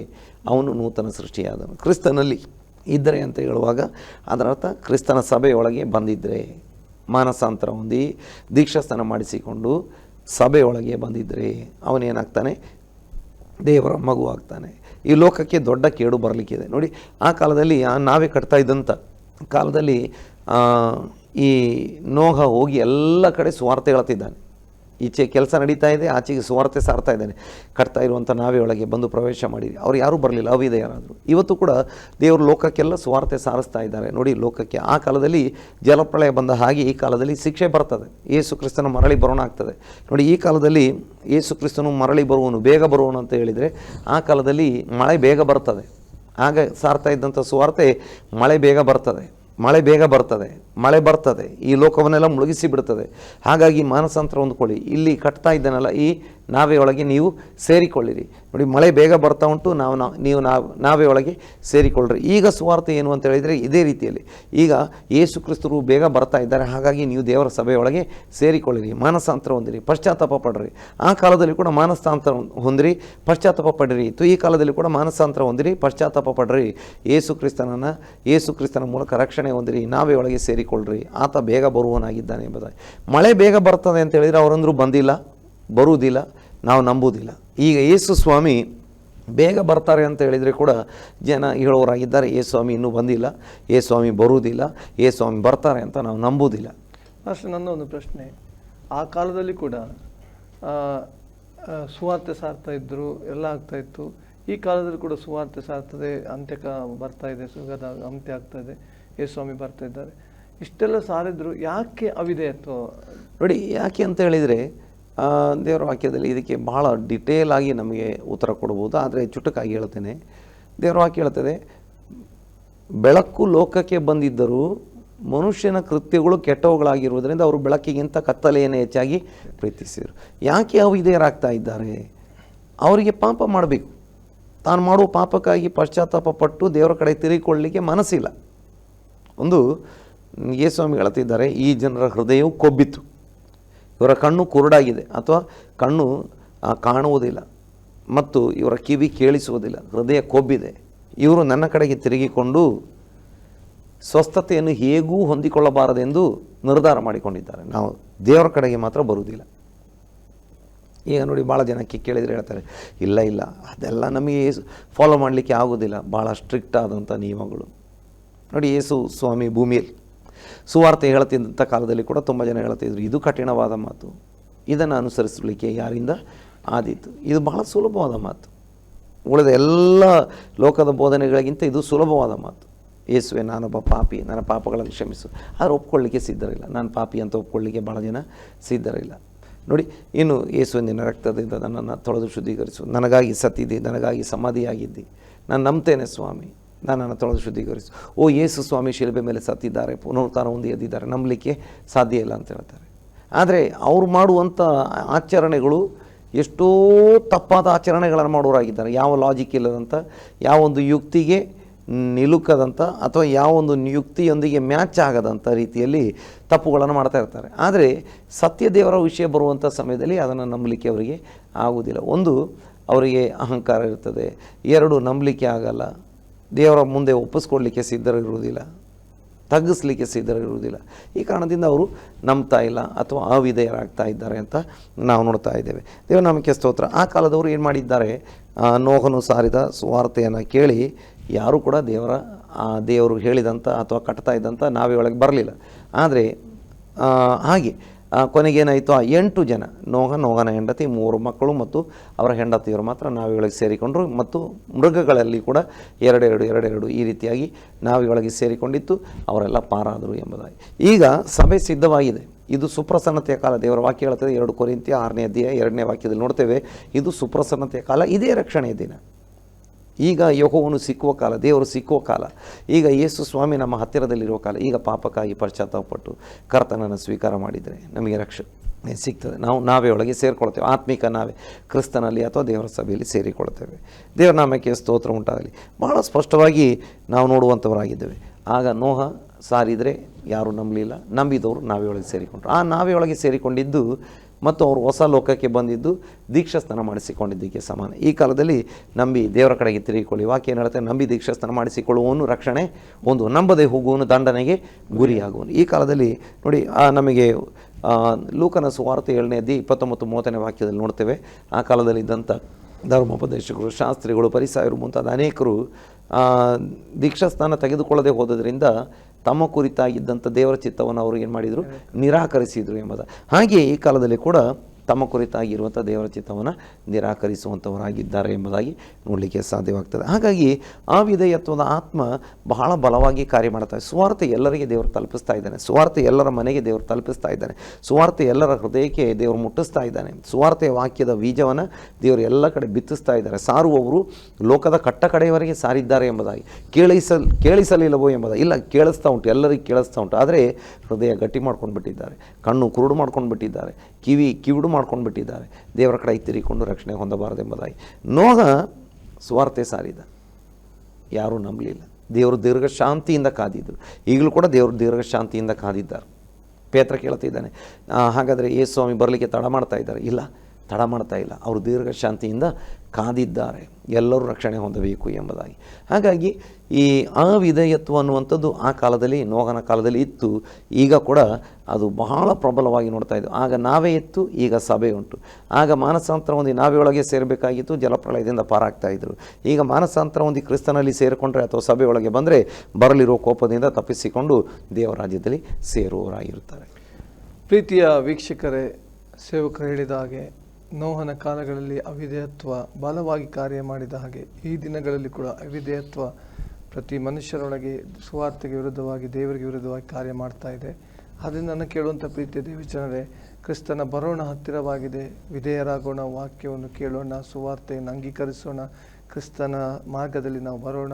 ಅವನು ನೂತನ ಸೃಷ್ಟಿಯಾದನು. ಕ್ರಿಸ್ತನಲ್ಲಿ ಇದ್ದರೆ ಅಂತ ಹೇಳುವಾಗ ಅದರ ಅರ್ಥ ಕ್ರಿಸ್ತನ ಸಭೆಯೊಳಗೆ ಬಂದಿದ್ದರೆ ಮಾನಸಾಂತರ ಹೊಂದಿ ದೀಕ್ಷಾಸ್ಥಾನ ಮಾಡಿಸಿಕೊಂಡು ಸಭೆಯೊಳಗೆ ಬಂದಿದ್ದರೆ ಅವನೇನಾಗ್ತಾನೆ? ದೇವರ ಮಗು ಆಗ್ತಾನೆ. ಈ ಲೋಕಕ್ಕೆ ದೊಡ್ಡ ಕೇಡು ಬರಲಿಕ್ಕಿದೆ. ನೋಡಿ, ಆ ಕಾಲದಲ್ಲಿ ನಾವೇ ಕಟ್ತಾ ಇದ್ದಂಥ ಕಾಲದಲ್ಲಿ ಈ ನೋಹ ಹೋಗಿ ಎಲ್ಲ ಕಡೆ ಸುವಾರ್ತೆ ಹೇಳ್ತಿದ್ದಾನೆ ಈಚೆ ಕೆಲಸ ನಡೀತಾ ಇದೆ, ಆಚೆಗೆ ಸುವಾರ್ತೆ ಸಾರ್ತಾ ಇದ್ದಾನೆ. ಕಟ್ತಾ ಇರುವಂಥ ನಾವೇ ಒಳಗೆ ಬಂದು ಪ್ರವೇಶ ಮಾಡಿ ಅವ್ರು ಯಾರೂ ಬರಲಿಲ್ಲ ಅವಿದೆಯರಾದರು ಇವತ್ತು ಕೂಡ ದೇವರು ಲೋಕಕ್ಕೆಲ್ಲ ಸುವಾರ್ತೆ ಸಾರಿಸ್ತಾ ಇದ್ದಾರೆ. ನೋಡಿ, ಲೋಕಕ್ಕೆ ಆ ಕಾಲದಲ್ಲಿ ಜಲಪ್ರಳಯ ಬಂದ ಹಾಗೆ ಈ ಕಾಲದಲ್ಲಿ ಶಿಕ್ಷೆ ಬರ್ತದೆ. ಯೇಸು ಕ್ರಿಸ್ತನ ಮರಳಿ ಬರೋಣ ಆಗ್ತದೆ ನೋಡಿ, ಈ ಕಾಲದಲ್ಲಿ ಯೇಸು ಕ್ರಿಸ್ತನು ಮರಳಿ ಬರುವನು, ಬೇಗ ಬರುವನು ಅಂತ ಹೇಳಿದರೆ ಆ ಕಾಲದಲ್ಲಿ ಮಳೆ ಬೇಗ ಬರ್ತದೆ. ಆಗ ಸಾರ್ತಾ ಇದ್ದಂಥ ಸುವಾರ್ತೆ ಮಳೆ ಬೇಗ ಬರ್ತದೆ. ಮಳೆ ಬೇಗ ಬರ್ತದೆ, ಮಳೆ ಬರ್ತದೆ, ಈ ಲೋಕವನ್ನೆಲ್ಲ ಮುಳುಗಿಸಿ ಬಿಡ್ತದೆ. ಹಾಗಾಗಿ ಮಾನಸಾಂತರ ಹೊಂದ್ಕೊಳ್ಳಿ. ಇಲ್ಲಿ ಕಟ್ತಾ ಇದ್ದಾನಲ್ಲ, ಈ ನಾವೇ ಒಳಗೆ ನೀವು ಸೇರಿಕೊಳ್ಳಿರಿ. ನೋಡಿ, ಮಳೆ ಬೇಗ ಬರ್ತಾ ಉಂಟು, ನಾವು ನಾವು ನೀವು ನಾವು ನಾವೇ ಒಳಗೆ ಸೇರಿಕೊಳ್ಳ್ರಿ. ಈಗ ಸುವಾರ್ತೆ ಏನು ಅಂತ ಹೇಳಿದರೆ ಇದೇ ರೀತಿಯಲ್ಲಿ. ಈಗ ಯೇಸು ಕ್ರಿಸ್ತರು ಬೇಗ ಬರ್ತಾ ಇದ್ದಾರೆ, ಹಾಗಾಗಿ ನೀವು ದೇವರ ಸಭೆಯೊಳಗೆ ಸೇರಿಕೊಳ್ಳಿರಿ, ಮಾನಸಾಂತರ ಹೊಂದಿರಿ, ಪಶ್ಚಾತ್ತಾಪ ಪಡ್ರಿ. ಆ ಕಾಲದಲ್ಲಿ ಕೂಡ ಮಾನಸಾಂತರ ಹೊಂದಿರಿ, ಪಶ್ಚಾತ್ತಾಪ ಪಡ್ರಿ. ಇತ್ತು ಈ ಕಾಲದಲ್ಲಿ ಕೂಡ ಮಾನಸಾಂತರ ಹೊಂದಿರಿ, ಪಶ್ಚಾತ್ತಾಪ ಪಡ್ರಿ. ಯೇಸು ಕ್ರಿಸ್ತನನ್ನು, ಯೇಸು ಕ್ರಿಸ್ತನ ಮೂಲಕ ರಕ್ಷಣೆ ಹೊಂದಿರಿ, ನಾವೇ ಒಳಗೆ ಸೇರಿಕೊಳ್ಳ್ರಿ. ಆತ ಬೇಗ ಬರುವವನಾಗಿದ್ದಾನೆ ಎಂಬುದಾಗಿ. ಮಳೆ ಬೇಗ ಬರ್ತದೆ ಅಂತ ಹೇಳಿದರೆ ಅವರಂದರೂ ಬಂದಿಲ್ಲ. ಬರುವುದಿಲ್ಲ ನಾವು ನಂಬುವುದಿಲ್ಲ. ಈಗ ಯೇಸು ಸ್ವಾಮಿ ಬೇಗ ಬರ್ತಾರೆ ಅಂತ ಹೇಳಿದರೆ ಕೂಡ ಜನ ಹೇಳೋರಾಗಿದ್ದಾರೆ ಏ ಸ್ವಾಮಿ ಇನ್ನೂ ಬಂದಿಲ್ಲ ಏ ಸ್ವಾಮಿ ಬರುವುದಿಲ್ಲ ಏ ಸ್ವಾಮಿ ಬರ್ತಾರೆ ಅಂತ ನಾವು ನಂಬುವುದಿಲ್ಲ. ಅಷ್ಟು ನನ್ನ ಒಂದು ಪ್ರಶ್ನೆ. ಆ ಕಾಲದಲ್ಲಿ ಕೂಡ ಸುವಾರ್ತೆ ಸಾರ್ತಾ ಇದ್ದರು ಎಲ್ಲ ಆಗ್ತಾ ಇತ್ತು. ಈ ಕಾಲದಲ್ಲಿ ಕೂಡ ಸುವಾರ್ತೆ ಸಾರ್ತದೆ ಅಂತ್ಯಕ ಬರ್ತಾ ಇದೆ ಸುಗದ ಅಂತ್ಯ ಆಗ್ತಾ ಇದೆ ಏ ಸ್ವಾಮಿ ಬರ್ತಾ ಇದ್ದಾರೆ. ಇಷ್ಟೆಲ್ಲ ಸಾರಿದ್ರು ಯಾಕೆ ಅವಿದೆ ಅಥವಾ ನೋಡಿ ಯಾಕೆ ಅಂತ ಹೇಳಿದರೆ ದೇವರ ವಾಕ್ಯದಲ್ಲಿ ಇದಕ್ಕೆ ಬಹಳ ಡಿಟೇಲ್ ಆಗಿ ನಮಗೆ ಉತ್ತರ ಕೊಡ್ಬೋದು. ಆದರೆ ಚುಟುಕಾಗಿ ಹೇಳ್ತೇನೆ. ದೇವರ ವಾಕ್ಯ ಹೇಳ್ತದೆ, ಬೆಳಕು ಲೋಕಕ್ಕೆ ಬಂದಿದ್ದರೂ ಮನುಷ್ಯನ ಕೃತ್ಯಗಳು ಕೆಟ್ಟವುಗಳಾಗಿರುವುದರಿಂದ ಅವರು ಬೆಳಕಿಗಿಂತ ಕತ್ತಲೆಯನ್ನು ಹೆಚ್ಚಾಗಿ ಪ್ರೀತಿಸಿದರು. ಯಾಕೆ ಅವಿಧೇಯರಾಗ್ತಾ ಇದ್ದಾರೆ? ಅವರಿಗೆ ಪಾಪ ಮಾಡಬೇಕು. ತಾನು ಮಾಡುವ ಪಾಪಕ್ಕಾಗಿ ಪಶ್ಚಾತ್ತಾಪ ಪಟ್ಟು ದೇವರ ಕಡೆ ತಿರುಗಿಕೊಳ್ಳಲಿಕ್ಕೆ ಮನಸ್ಸಿಲ್ಲ. ಒಂದು ಯೇಸ್ವಾಮಿ ಹೇಳ್ತಿದ್ದಾರೆ, ಈ ಜನರ ಹೃದಯವು ಕೊಬ್ಬಿತ್ತು ಇವರ ಕಣ್ಣು ಕುರುಡಾಗಿದೆ ಅಥವಾ ಕಣ್ಣು ಕಾಣುವುದಿಲ್ಲ ಮತ್ತು ಇವರ ಕಿವಿ ಕೇಳಿಸುವುದಿಲ್ಲ, ಹೃದಯ ಕೊಬ್ಬಿದೆ. ಇವರು ನನ್ನ ಕಡೆಗೆ ತಿರುಗಿಕೊಂಡು ಸ್ವಸ್ಥತೆಯನ್ನು ಹೇಗೂ ಹೊಂದಿಕೊಳ್ಳಬಾರದೆಂದು ನಿರ್ಧಾರ ಮಾಡಿಕೊಂಡಿದ್ದಾರೆ. ನಾವು ದೇವರ ಕಡೆಗೆ ಮಾತ್ರ ಬರುವುದಿಲ್ಲ. ಈಗ ನೋಡಿ ಭಾಳ ಜನಕ್ಕೆ ಕೇಳಿದರೆ ಹೇಳ್ತಾರೆ, ಇಲ್ಲ ಇಲ್ಲ, ಅದೆಲ್ಲ ನಮಗೆ ಫಾಲೋ ಮಾಡಲಿಕ್ಕೆ ಆಗೋದಿಲ್ಲ ಭಾಳ ಸ್ಟ್ರಿಕ್ಟ್ ಆದಂಥ ನಿಯಮಗಳು. ನೋಡಿ, ಯೇಸು ಸ್ವಾಮಿ ಭೂಮಿಯಲ್ಲಿ ಸುವಾರ್ತೆ ಹೇಳ್ತಿದ್ದಂಥ ಕಾಲದಲ್ಲಿ ಕೂಡ ತುಂಬ ಜನ ಹೇಳ್ತಿದ್ರು ಇದು ಕಠಿಣವಾದ ಮಾತು. ಇದನ್ನು ಅನುಸರಿಸಲಿಕ್ಕೆ ಯಾರಿಂದ ಆದೀತು? ಇದು ಬಹಳ ಸುಲಭವಾದ ಮಾತು. ಉಳಿದ ಎಲ್ಲ ಲೋಕದ ಬೋಧನೆಗಳಿಗಿಂತ ಇದು ಸುಲಭವಾದ ಮಾತು. ಯೇಸುವೆ, ನಾನೊಬ್ಬ ಪಾಪಿ, ನನ್ನ ಪಾಪಗಳನ್ನು ಕ್ಷಮಿಸು. ಆದರೆ ಒಪ್ಕೊಳ್ಳಿಕ್ಕೆ ಸಿದ್ಧರಿಲ್ಲ. ನಾನು ಪಾಪಿ ಅಂತ ಒಪ್ಕೊಳ್ಳಿಕ್ಕೆ ಭಾಳ ಜನ ಸಿದ್ಧರಿಲ್ಲ. ನೋಡಿ, ಇನ್ನು ಯೇಸುವಿನ ರಕ್ತದಿಂದ ನನ್ನನ್ನು ತೊಳೆದು ಶುದ್ಧೀಕರಿಸು. ನನಗಾಗಿ ಸತ್ತಿದ್ದಿ, ನನಗಾಗಿ ಸಮಾಧಿಯಾಗಿದ್ದಿ. ನಾನು ನಂಬ್ತೇನೆ ಸ್ವಾಮಿ. ನನ್ನನ್ನು ತೊಳೆದು ಶುದ್ಧೀಕರಿಸು. ಓ ಯೇಸು ಸ್ವಾಮಿ, ಶಿಲ್ಬೆ ಮೇಲೆ ಸತ್ತಿದ್ದಾರೆ ಪುನರುತ್ಥಾನ ಒಂದು ಎದ್ದಿದ್ದಾರೆ ನಂಬಲಿಕ್ಕೆ ಸಾಧ್ಯ ಇಲ್ಲ ಅಂತ ಹೇಳ್ತಾರೆ. ಆದರೆ ಅವ್ರು ಮಾಡುವಂಥ ಆಚರಣೆಗಳು ಎಷ್ಟೋ ತಪ್ಪಾದ ಆಚರಣೆಗಳನ್ನು ಮಾಡೋರಾಗಿದ್ದಾರೆ. ಯಾವ ಲಾಜಿಕ್ ಇಲ್ಲದಂಥ ಯಾವ ಒಂದು ಯುಕ್ತಿಗೆ ನಿಲುಕದಂಥ ಅಥವಾ ಯಾವ ಒಂದು ಯುಕ್ತಿಯೊಂದಿಗೆ ಮ್ಯಾಚ್ ಆಗದಂಥ ರೀತಿಯಲ್ಲಿ ತಪ್ಪುಗಳನ್ನು ಮಾಡ್ತಾ ಇರ್ತಾರೆ. ಆದರೆ ಸತ್ಯ ದೇವರ ವಿಷಯ ಬರುವಂಥ ಸಮಯದಲ್ಲಿ ಅದನ್ನು ನಂಬಲಿಕ್ಕೆ ಅವರಿಗೆ ಆಗುವುದಿಲ್ಲ. ಒಂದು, ಅವರಿಗೆ ಅಹಂಕಾರ ಇರ್ತದೆ. ಎರಡು, ನಂಬಲಿಕ್ಕೆ ಆಗಲ್ಲ. ದೇವರ ಮುಂದೆ ಒಪ್ಪಿಸ್ಕೊಡ್ಲಿಕ್ಕೆ ಸಿದ್ಧರಿರುವುದಿಲ್ಲ, ತಗ್ಗಿಸ್ಲಿಕ್ಕೆ ಸಿದ್ಧರಿರುವುದಿಲ್ಲ. ಈ ಕಾರಣದಿಂದ ಅವರು ನಂಬ್ತಾ ಇಲ್ಲ ಅಥವಾ ಅವಿಧೇಯರಾಗ್ತಾ ಇದ್ದಾರೆ ಅಂತ ನಾವು ನೋಡ್ತಾ ಇದ್ದೇವೆ. ದೇವನಾಮಿಕೆ ಸ್ತೋತ್ರ. ಆ ಕಾಲದವರು ಏನು ಮಾಡಿದ್ದಾರೆ? ನೋಹನು ಸಾರಿದ ಸುವಾರ್ತೆಯನ್ನು ಕೇಳಿ, ಯಾರೂ ಕೂಡ ದೇವರ ದೇವರು ಹೇಳಿದಂಥ ಅಥವಾ ಕಟ್ತಾ ಇದ್ದಂಥ ನಾವೇ ಒಳಗೆ ಬರಲಿಲ್ಲ. ಆದರೆ ಹಾಗೆ ಕೊನೆಗೇನಾಯಿತು? ಆ ಎಂಟು ಜನ ನೋಗ ನೋಗನ ಹೆಂಡತಿ, ಮೂರು ಮಕ್ಕಳು ಮತ್ತು ಅವರ ಹೆಂಡತಿಯರು ಮಾತ್ರ ನಾವಿಗಳಿಗೆ ಸೇರಿಕೊಂಡರು ಮತ್ತು ಮೃಗಗಳಲ್ಲಿ ಕೂಡ ಎರಡೆರಡು ಎರಡೆರಡು ಈ ರೀತಿಯಾಗಿ ನಾವಿಗಳಿಗೆ ಸೇರಿಕೊಂಡಿತ್ತು, ಅವರೆಲ್ಲ ಪಾರಾದರು ಎಂಬುದಾಗಿ. ಈಗ ಸಭೆ ಸಿದ್ಧವಾಗಿದೆ. ಇದು ಸುಪ್ರಸನ್ನತೆಯ ಕಾಲ. ದೇವರ ವಾಕ್ಯ ಹೇಳ್ತದೆ ಎರಡು ಕೊರಿಂತಿಯ ಆರನೇ ಅಧ್ಯಾಯ ಎರಡನೇ ವಾಕ್ಯದಲ್ಲಿ ನೋಡ್ತೇವೆ, ಇದು ಸುಪ್ರಸನ್ನತೆಯ ಕಾಲ, ಇದೇ ರಕ್ಷಣೆಯ ದಿನ. ಈಗ ಯಹೋವನು ಸಿಕ್ಕುವ ಕಾಲ, ದೇವರು ಸಿಕ್ಕುವ ಕಾಲ. ಈಗ ಯೇಸು ಸ್ವಾಮಿ ನಮ್ಮ ಹತ್ತಿರದಲ್ಲಿರುವ ಕಾಲ. ಈಗ ಪಾಪಕ್ಕಾಗಿ ಪಶ್ಚಾತ್ತಾಪಪಟ್ಟು ಕರ್ತನನ್ನು ಸ್ವೀಕಾರ ಮಾಡಿದರೆ ನಮಗೆ ರಕ್ಷಣೆ ಸಿಗ್ತದೆ. ನಾವು ನಾವೇ ಒಳಗೆ ಸೇರಿಕೊಳ್ತೇವೆ. ಆತ್ಮಿಕ ನಾವೇ ಕ್ರಿಸ್ತನಲ್ಲಿ ಅಥವಾ ದೇವರ ಸಭೆಯಲ್ಲಿ ಸೇರಿಕೊಳ್ತೇವೆ ದೇವರ ನಾಮಕ್ಕೆ ಸ್ತೋತ್ರ ಉಂಟಾಗಲಿ. ಬಹಳ ಸ್ಪಷ್ಟವಾಗಿ ನಾವು ನೋಡುವಂಥವರಾಗಿದ್ದೇವೆ. ಆಗ ನೋಹ ಸಾರಿದರೆ ಯಾರೂ ನಂಬಲಿಲ್ಲ. ನಂಬಿದವರು ನಾವೇ ಒಳಗೆ ಸೇರಿಕೊಂಡ್ರು. ಆ ನಾವೇ ಒಳಗೆ ಸೇರಿಕೊಂಡಿದ್ದು ಮತ್ತು ಅವರು ಹೊಸ ಲೋಕಕ್ಕೆ ಬಂದಿದ್ದು ದೀಕ್ಷಾಸ್ನಾನ ಮಾಡಿಸಿಕೊಂಡಿದ್ದಕ್ಕೆ ಸಮಾನ. ಈ ಕಾಲದಲ್ಲಿ ನಂಬಿ ದೇವರ ಕಡೆಗೆ ತಿರುಗಿಕೊಳ್ಳಿ. ವಾಕ್ಯ ಏನು ಹೇಳುತ್ತೆ ನಂಬಿ ದೀಕ್ಷಾಸ್ನಾನ ಮಾಡಿಸಿಕೊಳ್ಳುವವನು ರಕ್ಷಣೆ ಒಂದು ನಂಬದೆ ಹೋಗುವನು ದಂಡನೆಗೆ ಗುರಿಯಾಗುವನು. ಈ ಕಾಲದಲ್ಲಿ ನೋಡಿ ನಮಗೆ ಲೂಕನ ಸುವಾರ್ತೆ ಏಳನೇ ಅಧ್ಯಾಯ ಇಪ್ಪತ್ತೊಂಬತ್ತು ಮೂವತ್ತನೇ ವಾಕ್ಯದಲ್ಲಿ ನೋಡ್ತೇವೆ. ಆ ಕಾಲದಲ್ಲಿ ಇದ್ದಂಥ ಧರ್ಮೋಪದೇಶಕರು, ಶಾಸ್ತ್ರಿಗಳು, ಪರಿಸಾಯರು ಮುಂತಾದ ಅನೇಕರು ದೀಕ್ಷಾಸ್ನಾನ ತೆಗೆದುಕೊಳ್ಳದೆ ಹೋದದ್ರಿಂದ ತಮ್ಮ ಕುರಿತಾಗಿದ್ದಂಥ ದೇವರ ಚಿತ್ತವನ್ನು ಅವರು ಏನು ಮಾಡಿದರು ನಿರಾಕರಿಸಿದರು ಎಂಬುದು. ಹಾಗೆ ಈ ಕಾಲದಲ್ಲಿ ಕೂಡ ತಮ್ಮ ಕುರಿತಾಗಿರುವಂಥ ದೇವರ ಚಿತ್ತವನ್ನು ನಿರಾಕರಿಸುವಂಥವರಾಗಿದ್ದಾರೆ ಎಂಬುದಾಗಿ ನೋಡಲಿಕ್ಕೆ ಸಾಧ್ಯವಾಗ್ತದೆ. ಹಾಗಾಗಿ ಆ ವಿಧೇಯತ್ವದ ಆತ್ಮ ಬಹಳ ಬಲವಾಗಿ ಕಾರ್ಯ ಮಾಡ್ತಾರೆ ಸ್ವಾರ್ಥ ಎಲ್ಲರಿಗೆ ದೇವರು ತಲುಪಿಸ್ತಾ ಇದ್ದಾನೆ. ಸ್ವಾರ್ಥ ಎಲ್ಲರ ಮನೆಗೆ ದೇವರು ತಲುಪಿಸ್ತಾ ಇದ್ದಾನೆ. ಸ್ವಾರ್ಥ ಎಲ್ಲರ ಹೃದಯಕ್ಕೆ ದೇವರು ಮುಟ್ಟಿಸ್ತಾ ಇದ್ದಾನೆ. ಸ್ವಾರ್ಥ ವಾಕ್ಯದ ಬೀಜವನ್ನು ದೇವರು ಎಲ್ಲ ಕಡೆ ಬಿತ್ತಿಸ್ತಾ ಇದ್ದಾರೆ. ಸಾರುವವರು ಲೋಕದ ಕಟ್ಟ ಕಡೆಯವರೆಗೆ ಸಾರಿದ್ದಾರೆ ಎಂಬುದಾಗಿ. ಕೇಳಿಸಲ್, ಕೇಳಿಸಲಿಲ್ಲವೋ ಎಂಬುದಾಗಿ. ಇಲ್ಲ, ಕೇಳಿಸ್ತಾ ಉಂಟು. ಎಲ್ಲರಿಗೂ ಕೇಳಿಸ್ತಾ ಉಂಟು. ಆದರೆ ಹೃದಯ ಗಟ್ಟಿ ಮಾಡ್ಕೊಂಡು ಬಿಟ್ಟಿದ್ದಾರೆ ಕಣ್ಣು ಕುರುಡು ಮಾಡ್ಕೊಂಡು ಬಿಟ್ಟಿದ್ದಾರೆ ಕಿವಿ ಕಿವಿಡು ಮಾಡ್ಕೊಂಡು ಬಿಟ್ಟಿದ್ದಾರೆ ದೇವರ ಕಡೆ ತಿರಿಕೊಂಡು ರಕ್ಷಣೆ ಹೊಂದಬಾರದೆಂಬುದಾಗಿ. ನೋಹ ಸ್ವಾರ್ಥೆ ಸಾರಿದ. ಯಾರೂ ನಂಬಲಿಲ್ಲ. ದೇವರು ದೀರ್ಘ ಶಾಂತಿಯಿಂದ ಕಾದಿದ್ದರು ಈಗಲೂ ಕೂಡ ದೇವರು ದೀರ್ಘ ಶಾಂತಿಯಿಂದ ಕಾದಿದ್ದಾರೆ. ಪೇತ್ರ ಕೇಳ್ತಿದ್ದಾನೆ "ಆ, ಹಾಗಾದರೆ ಸ್ವಾಮಿ ಬರಲಿಕ್ಕೆ ತಡ ಮಾಡ್ತಾ ಇದ್ದಾರೆ? ಇಲ್ಲ. ತಡ ಮಾಡ್ತಾ ಇಲ್ಲ. ಅವರು ದೀರ್ಘ ಶಾಂತಿಯಿಂದ ಕಾದಿದ್ದಾರೆ. ಎಲ್ಲರೂ ರಕ್ಷಣೆ ಹೊಂದಬೇಕು ಎಂಬುದಾಗಿ. ಹಾಗಾಗಿ ಈ ಅವಿಧೇಯತ್ವ ಅನ್ನುವಂಥದ್ದು ಆ ಕಾಲದಲ್ಲಿ ನೋಗನ ಕಾಲದಲ್ಲಿ ಇತ್ತು. ಈಗ ಕೂಡ ಅದು ಬಹಳ ಪ್ರಬಲವಾಗಿ ನೋಡ್ತಾ ಇದ್ದು ಆಗ ನಾವೇ ಇತ್ತು ಈಗ ಸಭೆ ಉಂಟು. ಆಗ ಮಾನಸಾಂತರ ಹೊಂದಿ ನಾವೆಯೊಳಗೆ ಸೇರಬೇಕಾಗಿತ್ತು, ಜಲಪ್ರಳಯದಿಂದ ಪಾರಾಗ್ತಾ ಇದ್ದರು ಈಗ ಮಾನಸಾಂತರ ಹೊಂದಿ ಕ್ರಿಸ್ತನಲ್ಲಿ ಸೇರಿಕೊಂಡ್ರೆ ಅಥವಾ ಸಭೆಯೊಳಗೆ ಬಂದರೆ ಬರಲಿರೋ ಕೋಪದಿಂದ ತಪ್ಪಿಸಿಕೊಂಡು ದೇವರಾಜ್ಯದಲ್ಲಿ ಸೇರುವವರಾಗಿರುತ್ತಾರೆ. ಪ್ರೀತಿಯ ವೀಕ್ಷಕರೇ, ಸೇವಕರು ಹೇಳಿದ ಹಾಗೆ ನೋಹನ ಕಾಲಗಳಲ್ಲಿ ಅವಿಧೇಯತ್ವ ಬಲವಾಗಿ ಕಾರ್ಯ ಮಾಡಿದ ಹಾಗೆ ಈ ದಿನಗಳಲ್ಲಿ ಕೂಡ ಅವಿಧೇಯತ್ವ ಪ್ರತಿ ಮನುಷ್ಯರೊಳಗೆ ಸುವಾರ್ತೆಗೆ ವಿರುದ್ಧವಾಗಿ, ದೇವರಿಗೆ ವಿರುದ್ಧವಾಗಿ ಕಾರ್ಯ ಮಾಡ್ತಾ ಇದೆ. ಅದರಿಂದ ನನ್ನ ಕೇಳುವಂಥ ಪ್ರೀತಿಯ ದೇವಜನರೇ, ಕ್ರಿಸ್ತನ ಬರೋಣ ಹತ್ತಿರವಾಗಿದೆ. ವಿಧೇಯರಾಗೋಣ, ವಾಕ್ಯವನ್ನು ಕೇಳೋಣ, ಸುವಾರ್ತೆಯನ್ನು ಅಂಗೀಕರಿಸೋಣ. ಕ್ರಿಸ್ತನ ಮಾರ್ಗದಲ್ಲಿ ನಾವು ಬರೋಣ.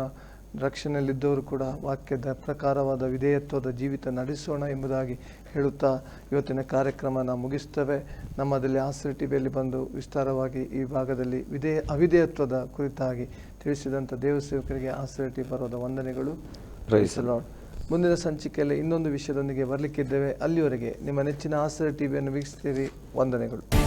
ರಕ್ಷಣೆಯಲ್ಲಿದ್ದವರು ಕೂಡ ವಾಕ್ಯದ ಪ್ರಕಾರವಾದ ವಿಧೇಯತ್ವದ ಜೀವಿತ ನಡೆಸೋಣ ಎಂಬುದಾಗಿ ಹೇಳುತ್ತಾ ಇವತ್ತಿನ ಕಾರ್ಯಕ್ರಮನ ನಾವು ಮುಗಿಸ್ತೇವೆ. ನಮ್ಮದಲ್ಲಿ ಆಸರೆ ಟಿವಿಯಲ್ಲಿ ಬಂದು ವಿಸ್ತಾರವಾಗಿ ಈ ಭಾಗದಲ್ಲಿ ವಿಧೇಯ ಅವಿಧೇಯತ್ವದ ಕುರಿತಾಗಿ ತಿಳಿಸಿದಂಥ ದೇವಸೇವಕರಿಗೆ ಆಸರೆ ಟಿ ಬರೋದ ವಂದನೆಗಳು. ಲಾರ್ಡ್ ಮುಂದಿನ ಸಂಚಿಕೆಯಲ್ಲಿ ಇನ್ನೊಂದು ವಿಷಯದೊಂದಿಗೆ ಬರಲಿಕ್ಕಿದ್ದೇವೆ. ಅಲ್ಲಿವರೆಗೆ ನಿಮ್ಮ ನೆಚ್ಚಿನ ಆಸರೆ ಟಿವಿಯನ್ನು ವೀಕ್ಷಿಸ್ತೀರಿ ವಂದನೆಗಳು.